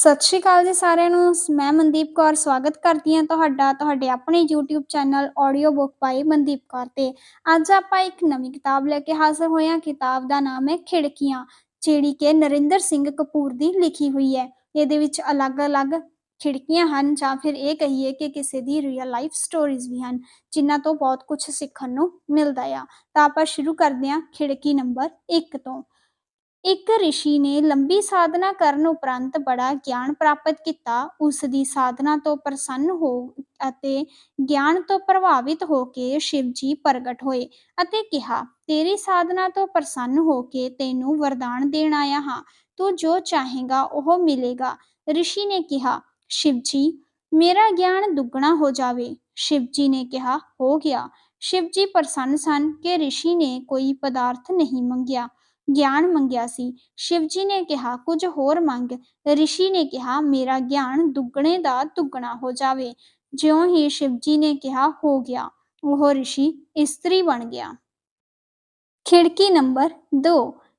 ਸਤਿ ਸ਼੍ਰੀ ਅਕਾਲ ਜੀ ਸਾਰਿਆਂ ਨੂੰ। ਮੈਂ ਮਨਦੀਪ ਕੌਰ ਸਵਾਗਤ ਕਰਦੀ ਹਾਂ ਤੁਹਾਡਾ, ਤੁਹਾਡੇ ਆਪਣੇ YouTube channel audio book by Mandeep Kaur ਤੇ। ਅੱਜ ਆਪਾਂ ਇੱਕ ਨਵੀਂ ਕਿਤਾਬ ਲੈ ਕੇ ਹਾਜ਼ਰ ਹੋਏ ਹਾਂ। ਕਿਤਾਬ ਦਾ ਨਾਮ ਹੈ ਖਿੜਕੀਆਂ, ਜਿਹੜੀ ਕਿ ਨਰਿੰਦਰ ਸਿੰਘ ਕਪੂਰ ਦੀ ਲਿਖੀ ਹੋਈ ਹੈ। ਇਹਦੇ ਵਿੱਚ ਅਲੱਗ-ਅਲੱਗ ਖਿੜਕੀਆਂ ਹਨ ਜਾਂ ਫਿਰ ਇਹ ਕਹੀਏ ਕਿ ਕਿਸੇ ਦੀ ਰੀਅਲ ਲਾਈਫ ਸਟੋਰੀਜ਼ ਵੀ ਹਨ, ਜਿਨ੍ਹਾਂ ਤੋਂ ਬਹੁਤ ਕੁਝ ਸਿੱਖਣ ਨੂੰ ਮਿਲਦਾ ਆ। ਤਾਂ ਆਪਾਂ ਸ਼ੁਰੂ ਕਰਦੇ ਹਾਂ ਖਿੜਕੀ ਨੰਬਰ 1 ਤੋਂ। ਇੱਕ ਰਿਸ਼ੀ ਨੇ ਲੰਬੀ ਸਾਧਨਾ ਕਰਨ ਉਪਰੰਤ ਬੜਾ ਗਿਆਨ ਪ੍ਰਾਪਤ ਕੀਤਾ। ਉਸ ਦੀ ਸਾਧਨਾ ਤੋਂ ਪ੍ਰਸੰਨ ਹੋ ਅਤੇ ਗਿਆਨ ਤੋਂ ਪ੍ਰਭਾਵਿਤ ਹੋ ਕੇ ਸ਼ਿਵ ਜੀ ਪ੍ਰਗਟ ਹੋਏ ਅਤੇ ਕਿਹਾ, ਤੇਰੀ ਸਾਧਨਾ ਤੋਂ ਪ੍ਰਸੰਨ ਹੋ ਕੇ ਤੈਨੂੰ ਵਰਦਾਨ ਦੇਣ ਆਇਆ ਹਾਂ। ਤੂੰ ਜੋ ਚਾਹੇਗਾ ਉਹ ਮਿਲੇਗਾ। ਰਿਸ਼ੀ ਨੇ ਕਿਹਾ, ਸ਼ਿਵ ਜੀ, ਮੇਰਾ ਗਿਆਨ ਦੁੱਗਣਾ ਹੋ ਜਾਵੇ। ਸ਼ਿਵ ਜੀ ਨੇ ਕਿਹਾ, ਹੋ ਗਿਆ। ਸ਼ਿਵ ਜੀ ਪ੍ਰਸੰਨ ਸਨ ਕਿ ਰਿਸ਼ੀ ਨੇ ਕੋਈ ਪਦਾਰਥ ਨਹੀਂ ਮੰਗਿਆ। ਗਿਆਨ ਮੰਗਿਆ ਸੀ ਸ਼ਿਵ ਜੀ ਨੇ ਕਿਹਾ ਕੁਝ ਹੋਰ ਮੰਗ ਰਿਸ਼ੀ ਨੇ ਕਿਹਾ ਮੇਰਾ ਗਿਆਨ ਦੁੱਗਣੇ ਦਾ ਦੁੱਗਣਾ ਹੋ ਜਾਵੇ ਜਿਉਂ ਹੀ ਸ਼ਿਵ ਜੀ ਨੇ ਕਿਹਾ ਹੋ ਗਿਆ ਉਹ ਰਿਸ਼ੀ ਇਸਤਰੀ ਬਣ ਗਿਆ ਖਿੜਕੀ ਨੰਬਰ 2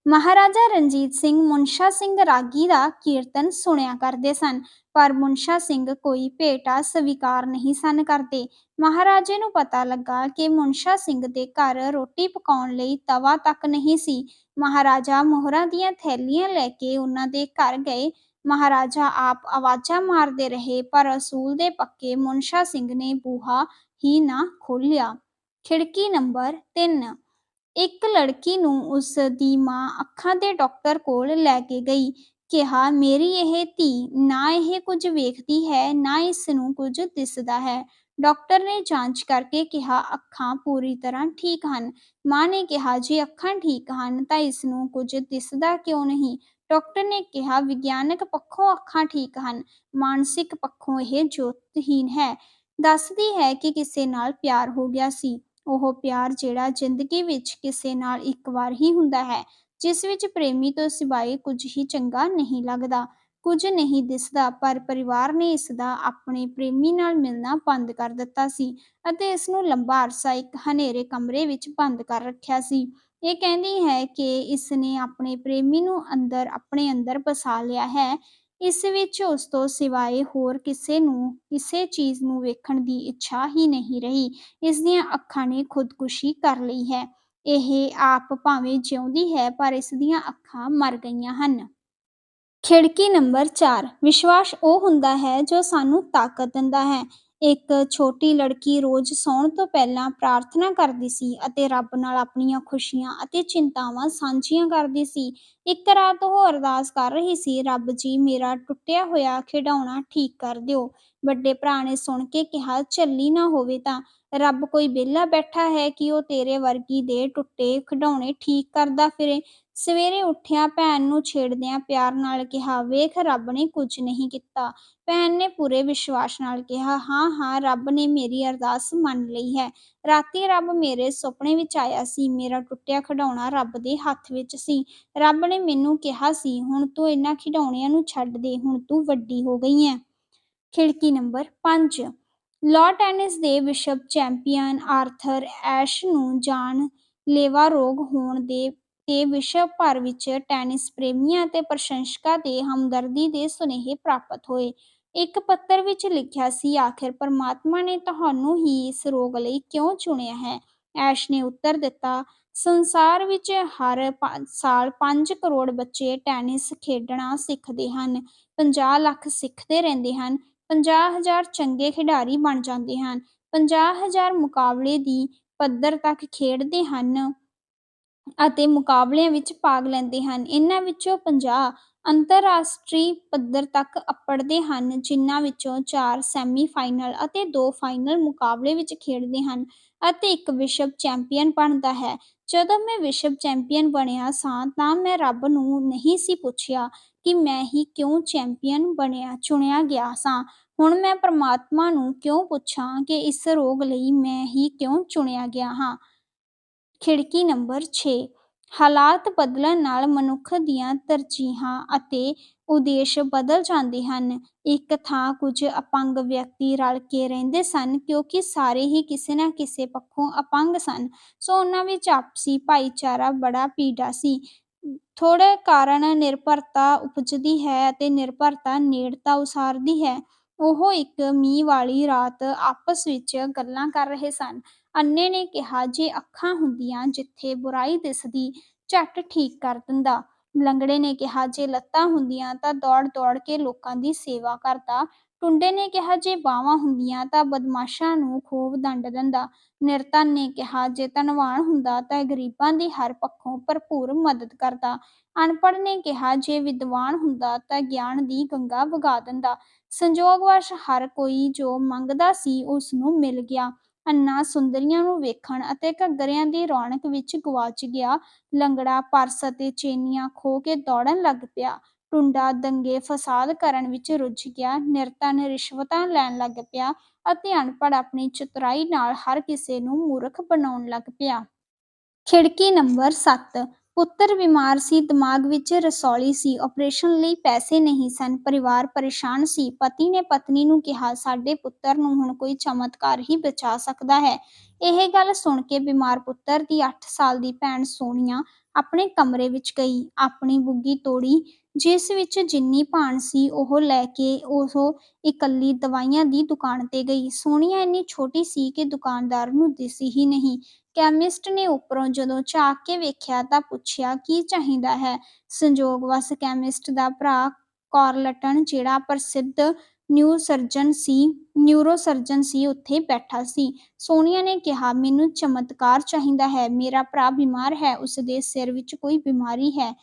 ਮਹਾਰਾਜਾ ਰਣਜੀਤ ਸਿੰਘ ਮੁਨਸ਼ਾ ਸਿੰਘ ਰਾਗੀ ਦਾ ਕੀਰਤਨ ਸੁਣਿਆ ਕਰਦੇ ਸਨ, ਪਰ ਮੁਨਸ਼ਾ ਸਿੰਘ ਕੋਈ ਭੇਟਾ ਸਵੀਕਾਰ ਨਹੀਂ ਸਨ ਕਰਦੇ। ਮਹਾਰਾਜੇ ਨੂੰ ਪਤਾ ਲੱਗਾ ਕਿ ਮੁਨਸ਼ਾ ਸਿੰਘ ਦੇ ਘਰ ਰੋਟੀ ਪਕਾਉਣ ਲਈ ਤਵਾ ਤੱਕ ਨਹੀਂ ਸੀ। ਮਹਾਰਾਜਾ ਮੋਹਰਾਂ ਦੀਆਂ ਥੈਲੀਆਂ ਲੈ ਕੇ ਉਹਨਾਂ ਦੇ ਘਰ ਗਏ। ਮਹਾਰਾਜਾ ਆਪ ਆਵਾਜ਼ਾਂ ਮਾਰਦੇ ਰਹੇ, ਪਰ ਅਸੂਲ ਦੇ ਪੱਕੇ ਮੁਨਸ਼ਾ ਸਿੰਘ ਨੇ ਬੂਹਾ ਹੀ ਨਾ ਖੋਲਿਆ ਖਿੜਕੀ ਨੰਬਰ 3 ਇੱਕ ਲੜਕੀ ਨੂੰ ਉਸ ਦੀ ਮਾਂ ਅੱਖਾਂ ਦੇ ਡਾਕਟਰ ਕੋਲ ਲੈ ਕੇ ਗਈ, ਕਿਹਾ, ਮੇਰੀ ਇਹ ਧੀ ਨਾ ਇਹ ਕੁਝ ਵੇਖਦੀ ਹੈ, ਨਾ ਇਸ ਨੂੰ ਕੁਝ ਦਿਸਦਾ ਹੈ। ਡਾਕਟਰ ਨੇ ਜਾਂਚ ਕਰਕੇ ਕਿਹਾ, ਅੱਖਾਂ ਪੂਰੀ ਤਰ੍ਹਾਂ ਠੀਕ ਹਨ। ਮਾਂ ਨੇ ਕਿਹਾ, ਜੇ ਅੱਖਾਂ ਠੀਕ ਹਨ ਤਾਂ ਇਸ ਨੂੰ ਕੁਝ ਦਿਸਦਾ ਕਿਉਂ ਨਹੀਂ? ਡਾਕਟਰ ਨੇ ਕਿਹਾ, ਵਿਗਿਆਨਕ ਪੱਖੋਂ ਅੱਖਾਂ ਠੀਕ ਹਨ, ਮਾਨਸਿਕ ਪੱਖੋਂ ਇਹ ਜੋਤਹੀਨ ਹੈ। ਦੱਸਦੀ ਹੈ ਕਿ ਕਿਸੇ ਨਾਲ ਪਿਆਰ ਹੋ ਗਿਆ ਸੀ। ਉਹ ਪਿਆਰ ਜਿਹੜਾ ਜ਼ਿੰਦਗੀ ਵਿੱਚ ਕਿਸੇ ਨਾਲ ਇੱਕ ਵਾਰ ਹੀ ਹੁੰਦਾ ਹੈ, ਜਿਸ ਵਿੱਚ ਪ੍ਰੇਮੀ ਤੋਂ ਸਿਵਾਏ ਕੁਝ ਹੀ ਚੰਗਾ ਨਹੀਂ ਲੱਗਦਾ, ਕੁਝ ਨਹੀਂ ਦਿਸਦਾ, ਪਰ ਪਰਿਵਾਰ ਨੇ ਇਸ ਦਾ ਆਪਣੇ ਪ੍ਰੇਮੀ ਨਾਲ ਮਿਲਣਾ ਬੰਦ ਕਰ ਦਿੱਤਾ ਸੀ ਅਤੇ ਇਸ ਨੂੰ ਲੰਬਾ ਅਰਸਾ ਇੱਕ ਹਨੇਰੇ ਕਮਰੇ ਵਿੱਚ ਬੰਦ ਕਰ ਰੱਖਿਆ ਸੀ। ਇਹ ਕਹਿੰਦੀ ਹੈ ਕਿ ਇਸ ਨੇ ਆਪਣੇ ਪ੍ਰੇਮੀ ਨੂੰ ਅੰਦਰ, ਆਪਣੇ ਅੰਦਰ ਬਸਾ ਲਿਆ ਹੈ ਇਸ ਵਿੱਚ ਉਸ ਤੋਂ ਸਿਵਾਏ ਹੋਰ ਕਿਸੇ ਨੂੰ ਕਿਸੇ ਚੀਜ਼ ਨੂੰ ਵੇਖਣ ਦੀ ਇੱਛਾ ਹੀ ਨਹੀਂ ਰਹੀ। ਇਸ ਦੀਆਂ ਅੱਖਾਂ ਨੇ ਖੁਦਕੁਸ਼ੀ ਕਰ ਲਈ ਹੈ। ਇਹ ਆਪ ਭਾਵੇਂ ਜਿਉਂਦੀ ਹੈ, ਪਰ ਇਸ ਦੀਆਂ ਅੱਖਾਂ ਮਰ ਗਈਆਂ ਹਨ। ਖਿੜਕੀ ਨੰਬਰ 4 ਵਿਸ਼ਵਾਸ ਉਹ ਹੁੰਦਾ ਹੈ ਜੋ ਸਾਨੂੰ ਤਾਕਤ ਦਿੰਦਾ ਹੈ। ਇੱਕ ਛੋਟੀ ਲੜਕੀ ਰੋਜ਼ ਸੌਣ ਤੋਂ ਪਹਿਲਾਂ ਪ੍ਰਾਰਥਨਾ ਕਰਦੀ ਸੀ ਅਤੇ ਰੱਬ ਨਾਲ ਆਪਣੀਆਂ ਖੁਸ਼ੀਆਂ ਅਤੇ ਚਿੰਤਾਵਾਂ ਸਾਂਝੀਆਂ ਕਰਦੀ ਸੀ। ਇੱਕ ਰਾਤ ਉਹ ਅਰਦਾਸ ਕਰ ਰਹੀ ਸੀ, ਰੱਬ ਜੀ, ਮੇਰਾ ਟੁੱਟਿਆ ਹੋਇਆ ਖਿਡੌਣਾ ਠੀਕ ਕਰ ਦਿਓ। ਵੱਡੇ ਭਰਾ ਨੇ ਸੁਣ ਕੇ ਕਿਹਾ ਚੱਲੀ ਨਾ ਹੋਵੇ ਤਾਂ। ਰੱਬ ਕੋਈ ਵਿਹਲਾ ਬੈਠਾ ਹੈ ਕਿ ਉਹ ਤੇਰੇ ਵਰਗੀ ਦੇ ਟੁੱਟੇ ਖਿਡੌਣੇ ਠੀਕ ਕਰਦਾ ਫਿਰੇ। ਸਵੇਰੇ ਉੱਠਿਆ ਭੈਣ ਨੂੰ ਛੇੜਦਿਆਂ ਪਿਆਰ ਨਾਲ ਕਿਹਾ, ਵੇਖ, ਰੱਬ ਨੇ ਕੁਝ ਨਹੀਂ ਕੀਤਾ। ਭੈਣ ਨੇ ਪੂਰੇ ਵਿਸ਼ਵਾਸ ਨਾਲ ਕਿਹਾ, ਹਾਂ ਹਾਂ, ਰੱਬ ਨੇ ਮੇਰੀ ਅਰਦਾਸ ਮੰਨ ਲਈ ਹੈ। ਰਾਤੀ ਰੱਬ ਮੇਰੇ ਸੁਪਨੇ ਵਿੱਚ ਆਇਆ ਸੀ। ਮੇਰਾ ਟੁੱਟਿਆ ਖਿਡੌਣਾ ਰੱਬ ਦੇ ਹੱਥ ਵਿੱਚ ਸੀ। ਰੱਬ ਨੇ ਮੈਨੂੰ ਕਿਹਾ ਸੀ, ਹੁਣ ਤੂੰ ਇਹਨਾਂ ਖਿਡੌਣਿਆਂ ਨੂੰ ਛੱਡ ਦੇ। ਹੁਣ ਤੂੰ ਵੱਡੀ ਹੋ ਗਈ ਹੈ। ਖਿੜਕੀ ਨੰਬਰ ਪੰਜ। ਲਾਅ ਟੈਨਿਸ ਦੇ ਵਿਸ਼ਵ ਚੈਂਪੀਅਨ ਆਰਥਰ ਐਸ਼ ਨੂੰ ਜਾਨ ਲੇਵਾ ਰੋਗ ਹੋਣ ਦੇ ਤੇ ਵਿਸ਼ਵ ਭਰ ਵਿੱਚ ਟੈਨਿਸ ਪ੍ਰੇਮੀਆਂ ਅਤੇ ਪ੍ਰਸ਼ੰਸਕਾਂ ਦੇ ਹਮਦਰਦੀ ਦੇ ਸੁਨੇਹੇ ਪ੍ਰਾਪਤ ਹੋਏ। ਇੱਕ ਪੱਤਰ ਵਿੱਚ ਲਿਖਿਆ ਸੀ, ਆਖਿਰ ਪਰਮਾਤਮਾ ਨੇ ਤੁਹਾਨੂੰ ਹੀ ਇਸ ਰੋਗ ਲਈ ਕਿਉਂ ਚੁਣਿਆ ਹੈ? ਐਸ਼ ਨੇ ਉੱਤਰ ਦਿੱਤਾ, ਸੰਸਾਰ ਵਿੱਚ ਹਰ ਸਾਲ 5 ਕਰੋੜ ਬੱਚੇ ਟੈਨਿਸ ਖੇਡਣਾ ਸਿੱਖਦੇ ਹਨ। 50 ਲੱਖ ਸਿੱਖਦੇ ਰਹਿੰਦੇ ਹਨ। 50000 ਚੰਗੇ ਖਿਡਾਰੀ ਬਣ ਜਾਂਦੇ ਹਨ। 50000 ਮੁਕਾਬਲੇ ਦੀ ਪੱਧਰ ਤੱਕ ਖੇਡਦੇ ਹਨ। ਅਤੇ ਮੁਕਾਬਲਿਆਂ ਵਿੱਚ ਭਾਗ ਲੈਂਦੇ ਹਨ। ਇਹਨਾਂ ਵਿੱਚੋਂ 50 ਅੰਤਰਰਾਸ਼ਟਰੀ ਪੱਧਰ ਤੱਕ ਅੱਪੜਦੇ ਹਨ, ਜਿਨ੍ਹਾਂ ਵਿੱਚੋਂ 4 ਸੈਮੀਫਾਈਨਲ ਅਤੇ ਦੋ ਫਾਈਨਲ ਮੁਕਾਬਲੇ ਵਿੱਚ ਖੇਡਦੇ ਹਨ ਅਤੇ ਇੱਕ ਵਿਸ਼ਵ ਚੈਂਪੀਅਨ ਬਣਦਾ ਹੈ। ਜਦੋਂ ਮੈਂ ਵਿਸ਼ਵ ਚੈਂਪੀਅਨ ਬਣਿਆ ਸਾਂ, ਤਾਂ ਮੈਂ ਰੱਬ ਨੂੰ ਨਹੀਂ ਸੀ ਪੁੱਛਿਆ ਕਿ ਮੈਂ ਹੀ ਕਿਉਂ ਚੈਂਪੀਅਨ ਬਣਿਆ, ਚੁਣਿਆ ਗਿਆ ਸਾਂ। ਹੁਣ ਮੈਂ ਪ੍ਰਮਾਤਮਾ ਨੂੰ ਕਿਉਂ ਪੁੱਛਾਂ ਕਿ ਇਸ ਰੋਗ ਲਈ ਮੈਂ ਹੀ ਕਿਉਂ ਚੁਣਿਆ ਗਿਆ ਹਾਂ? ਖਿੜਕੀ ਨੰਬਰ 6 ਹਾਲਾਤ ਬਦਲਣ ਨਾਲ ਮਨੁੱਖ ਦੀਆਂ ਤਰਜੀਹਾਂ ਅਤੇ ਉਦੇਸ਼ ਬਦਲ ਜਾਂਦੇ ਹਨ। ਇੱਕ ਥਾਂ ਕੁਝ ਅਪੰਗ ਵਿਅਕਤੀ ਰਲ ਕੇ ਰਹਿੰਦੇ ਸਨ, ਕਿਉਂਕਿ ਸਾਰੇ ਹੀ ਕਿਸੇ ਨਾ ਕਿਸੇ ਪੱਖੋਂ ਅਪੰਗ ਸਨ। ਸੋ ਉਹਨਾਂ ਵਿੱਚ ਆਪਸੀ ਭਾਈਚਾਰਾ ਬੜਾ ਪੀੜਾ ਸੀ। ਥੋੜੇ ਕਾਰਨ ਨਿਰਭਰਤਾ ਉਪਜਦੀ ਹੈ ਅਤੇ ਨਿਰਭਰਤਾ ਨੇੜਤਾ ਉਸਾਰਦੀ ਹੈ। ਉਹ ਇੱਕ ਮੀਂਹ ਵਾਲੀ ਰਾਤ ਆਪਸ ਵਿੱਚ ਗੱਲਾਂ ਕਰ ਰਹੇ ਸਨ। ਅੰਨੇ ਨੇ ਕਿਹਾ, "ਜੇ ਅੱਖਾਂ ਹੁੰਦੀਆਂ ਜਿੱਥੇ ਬੁਰਾਈ ਦਿਸਦੀ, ਝੱਟ ਠੀਕ ਕਰ ਦਿੰਦਾ।" ਲੰਗੜੇ ਨੇ ਕਿਹਾ, "ਜੇ ਲੱਤਾਂ ਹੁੰਦੀਆਂ ਤਾਂ ਦੌੜ-ਦੌੜ ਕੇ ਲੋਕਾਂ ਦੀ ਸੇਵਾ ਕਰਦਾ।" ਟੁੰਡੇ ਨੇ ਕਿਹਾ, "ਜੇ ਬਾਵਾਂ ਹੁੰਦੀਆਂ ਤਾਂ ਬਦਮਾਸ਼ਾਂ ਨੂੰ ਖੂਬ ਦੰਡ ਦਿੰਦਾ।" ਨਿਰਧਨ ਨੇ ਕਿਹਾ, "ਜੇ ਧਨਵਾਨ ਹੁੰਦਾ ਤਾਂ ਗ਼ਰੀਬਾਂ ਦੀ ਹਰ ਪੱਖੋਂ ਭਰਪੂਰ ਮਦਦ ਕਰਦਾ।" ਅਨਪੜ੍ਹ ਨੇ ਕਿਹਾ, "ਜੇ ਵਿਦਵਾਨ ਹੁੰਦਾ ਤਾਂ ਗਿਆਨ ਦੀ ਗੰਗਾ ਵਗਾ ਦਿੰਦਾ।" ਸੰਜੋਗਵਸ਼ ਹਰ ਕੋਈ ਜੋ ਮੰਗਦਾ ਸੀ, ਉਸ ਨੂੰ ਮਿਲ ਗਿਆ। ਅੰਨਾ ਸੁੰਦਰੀਆਂ ਨੂੰ ਵੇਖਣ ਅਤੇ ਘੱਗਰਿਆਂ ਦੀ ਰੌਣਕ ਵਿੱਚ ਗੁਆਚ ਗਿਆ। ਲੰਗੜਾ ਪਰਸ ਅਤੇ ਚੇਨੀਆਂ ਖੋਹ ਕੇ ਦੌੜਨ ਲੱਗ ਪਿਆ। ਟੁੰਡਾ ਦੰਗੇ-ਫਸਾਦ ਕਰਨ ਵਿੱਚ ਰੁੱਝ ਗਿਆ। ਨਿਰਧਨ ਰਿਸ਼ਵਤਾਂ ਲੈਣ ਲੱਗ ਪਿਆ ਅਤੇ ਅਨਪੜ੍ਹ ਆਪਣੀ ਚਤੁਰਾਈ ਨਾਲ ਹਰ ਕਿਸੇ ਨੂੰ ਮੂਰਖ ਬਣਾਉਣ ਲੱਗ ਪਿਆ। ਖਿੜਕੀ ਨੰਬਰ ਸੱਤ ਪੁੱਤਰ ਬਿਮਾਰ ਸੀ, ਦਿਮਾਗ ਵਿੱਚ ਰਸੌਲੀ ਸੀ, ਆਪਰੇਸ਼ਨ ਲਈ ਪੈਸੇ ਨਹੀਂ ਸਨ, ਪਰਿਵਾਰ ਪਰੇਸ਼ਾਨ ਸੀ। ਪਤੀ ਨੇ ਪਤਨੀ ਨੂੰ ਕਿਹਾ, "ਸਾਡੇ ਪੁੱਤਰ ਨੂੰ ਹੁਣ ਕੋਈ ਚਮਤਕਾਰ ਹੀ ਬਚਾ ਸਕਦਾ ਹੈ।" ਇਹ ਗੱਲ ਸੁਣ ਕੇ ਬਿਮਾਰ ਪੁੱਤਰ ਦੀ ਅੱਠ ਸਾਲ ਦੀ ਭੈਣ ਸੋਨੀਆ ਆਪਣੇ ਕਮਰੇ ਵਿੱਚ ਗਈ। ਆਪਣੀ ਬੁੱਗੀ ਤੋੜੀ, ਜਿਸ ਵਿੱਚ ਜਿੰਨੀ ਭਾਣ ਸੀ, ਉਹ ਲੈ ਕੇ ਉਹ ਇਕੱਲੀ ਦਵਾਈਆਂ ਦੀ ਦੁਕਾਨ 'ਤੇ ਗਈ। ਸੋਨੀਆ ਇੰਨੀ ਛੋਟੀ ਸੀ ਕਿ ਦੁਕਾਨਦਾਰ ਨੂੰ ਦਿਸੀ ਹੀ ਨਹੀਂ। ਕੈਮਿਸਟ ਨੇ ਉੱਪਰੋਂ ਜਦੋਂ ਝਾਕ ਕੇ ਵੇਖਿਆ ਤਾਂ ਪੁੱਛਿਆ, "ਕੀ ਚਾਹੀਦਾ ਹੈ?" ਸੰਜੋਗਵਸ਼ ਕੈਮਿਸਟ ਦਾ ਭਰਾ ਕਾਰਲਟਨ, ਜਿਹੜਾ ਪ੍ਰਸਿੱਧ ਨਿਊ ਨਿਊਰੋਸਰਜਨ ਸੀ, ਉੱਥੇ ਬੈਠਾ ਸੀ। ਸੋਨੀਆ ਨੇ ਕਿਹਾ, "ਮੈਨੂੰ ਚਮਤਕਾਰ ਚਾਹੀਦਾ ਹੈ। ਮੇਰਾ ਭਰਾ ਬਿਮਾਰ ਹੈ, ਉਸਦੇ ਸਿਰ ਵਿੱਚ ਕੋਈ ਬਿਮਾਰੀ ਹੈ।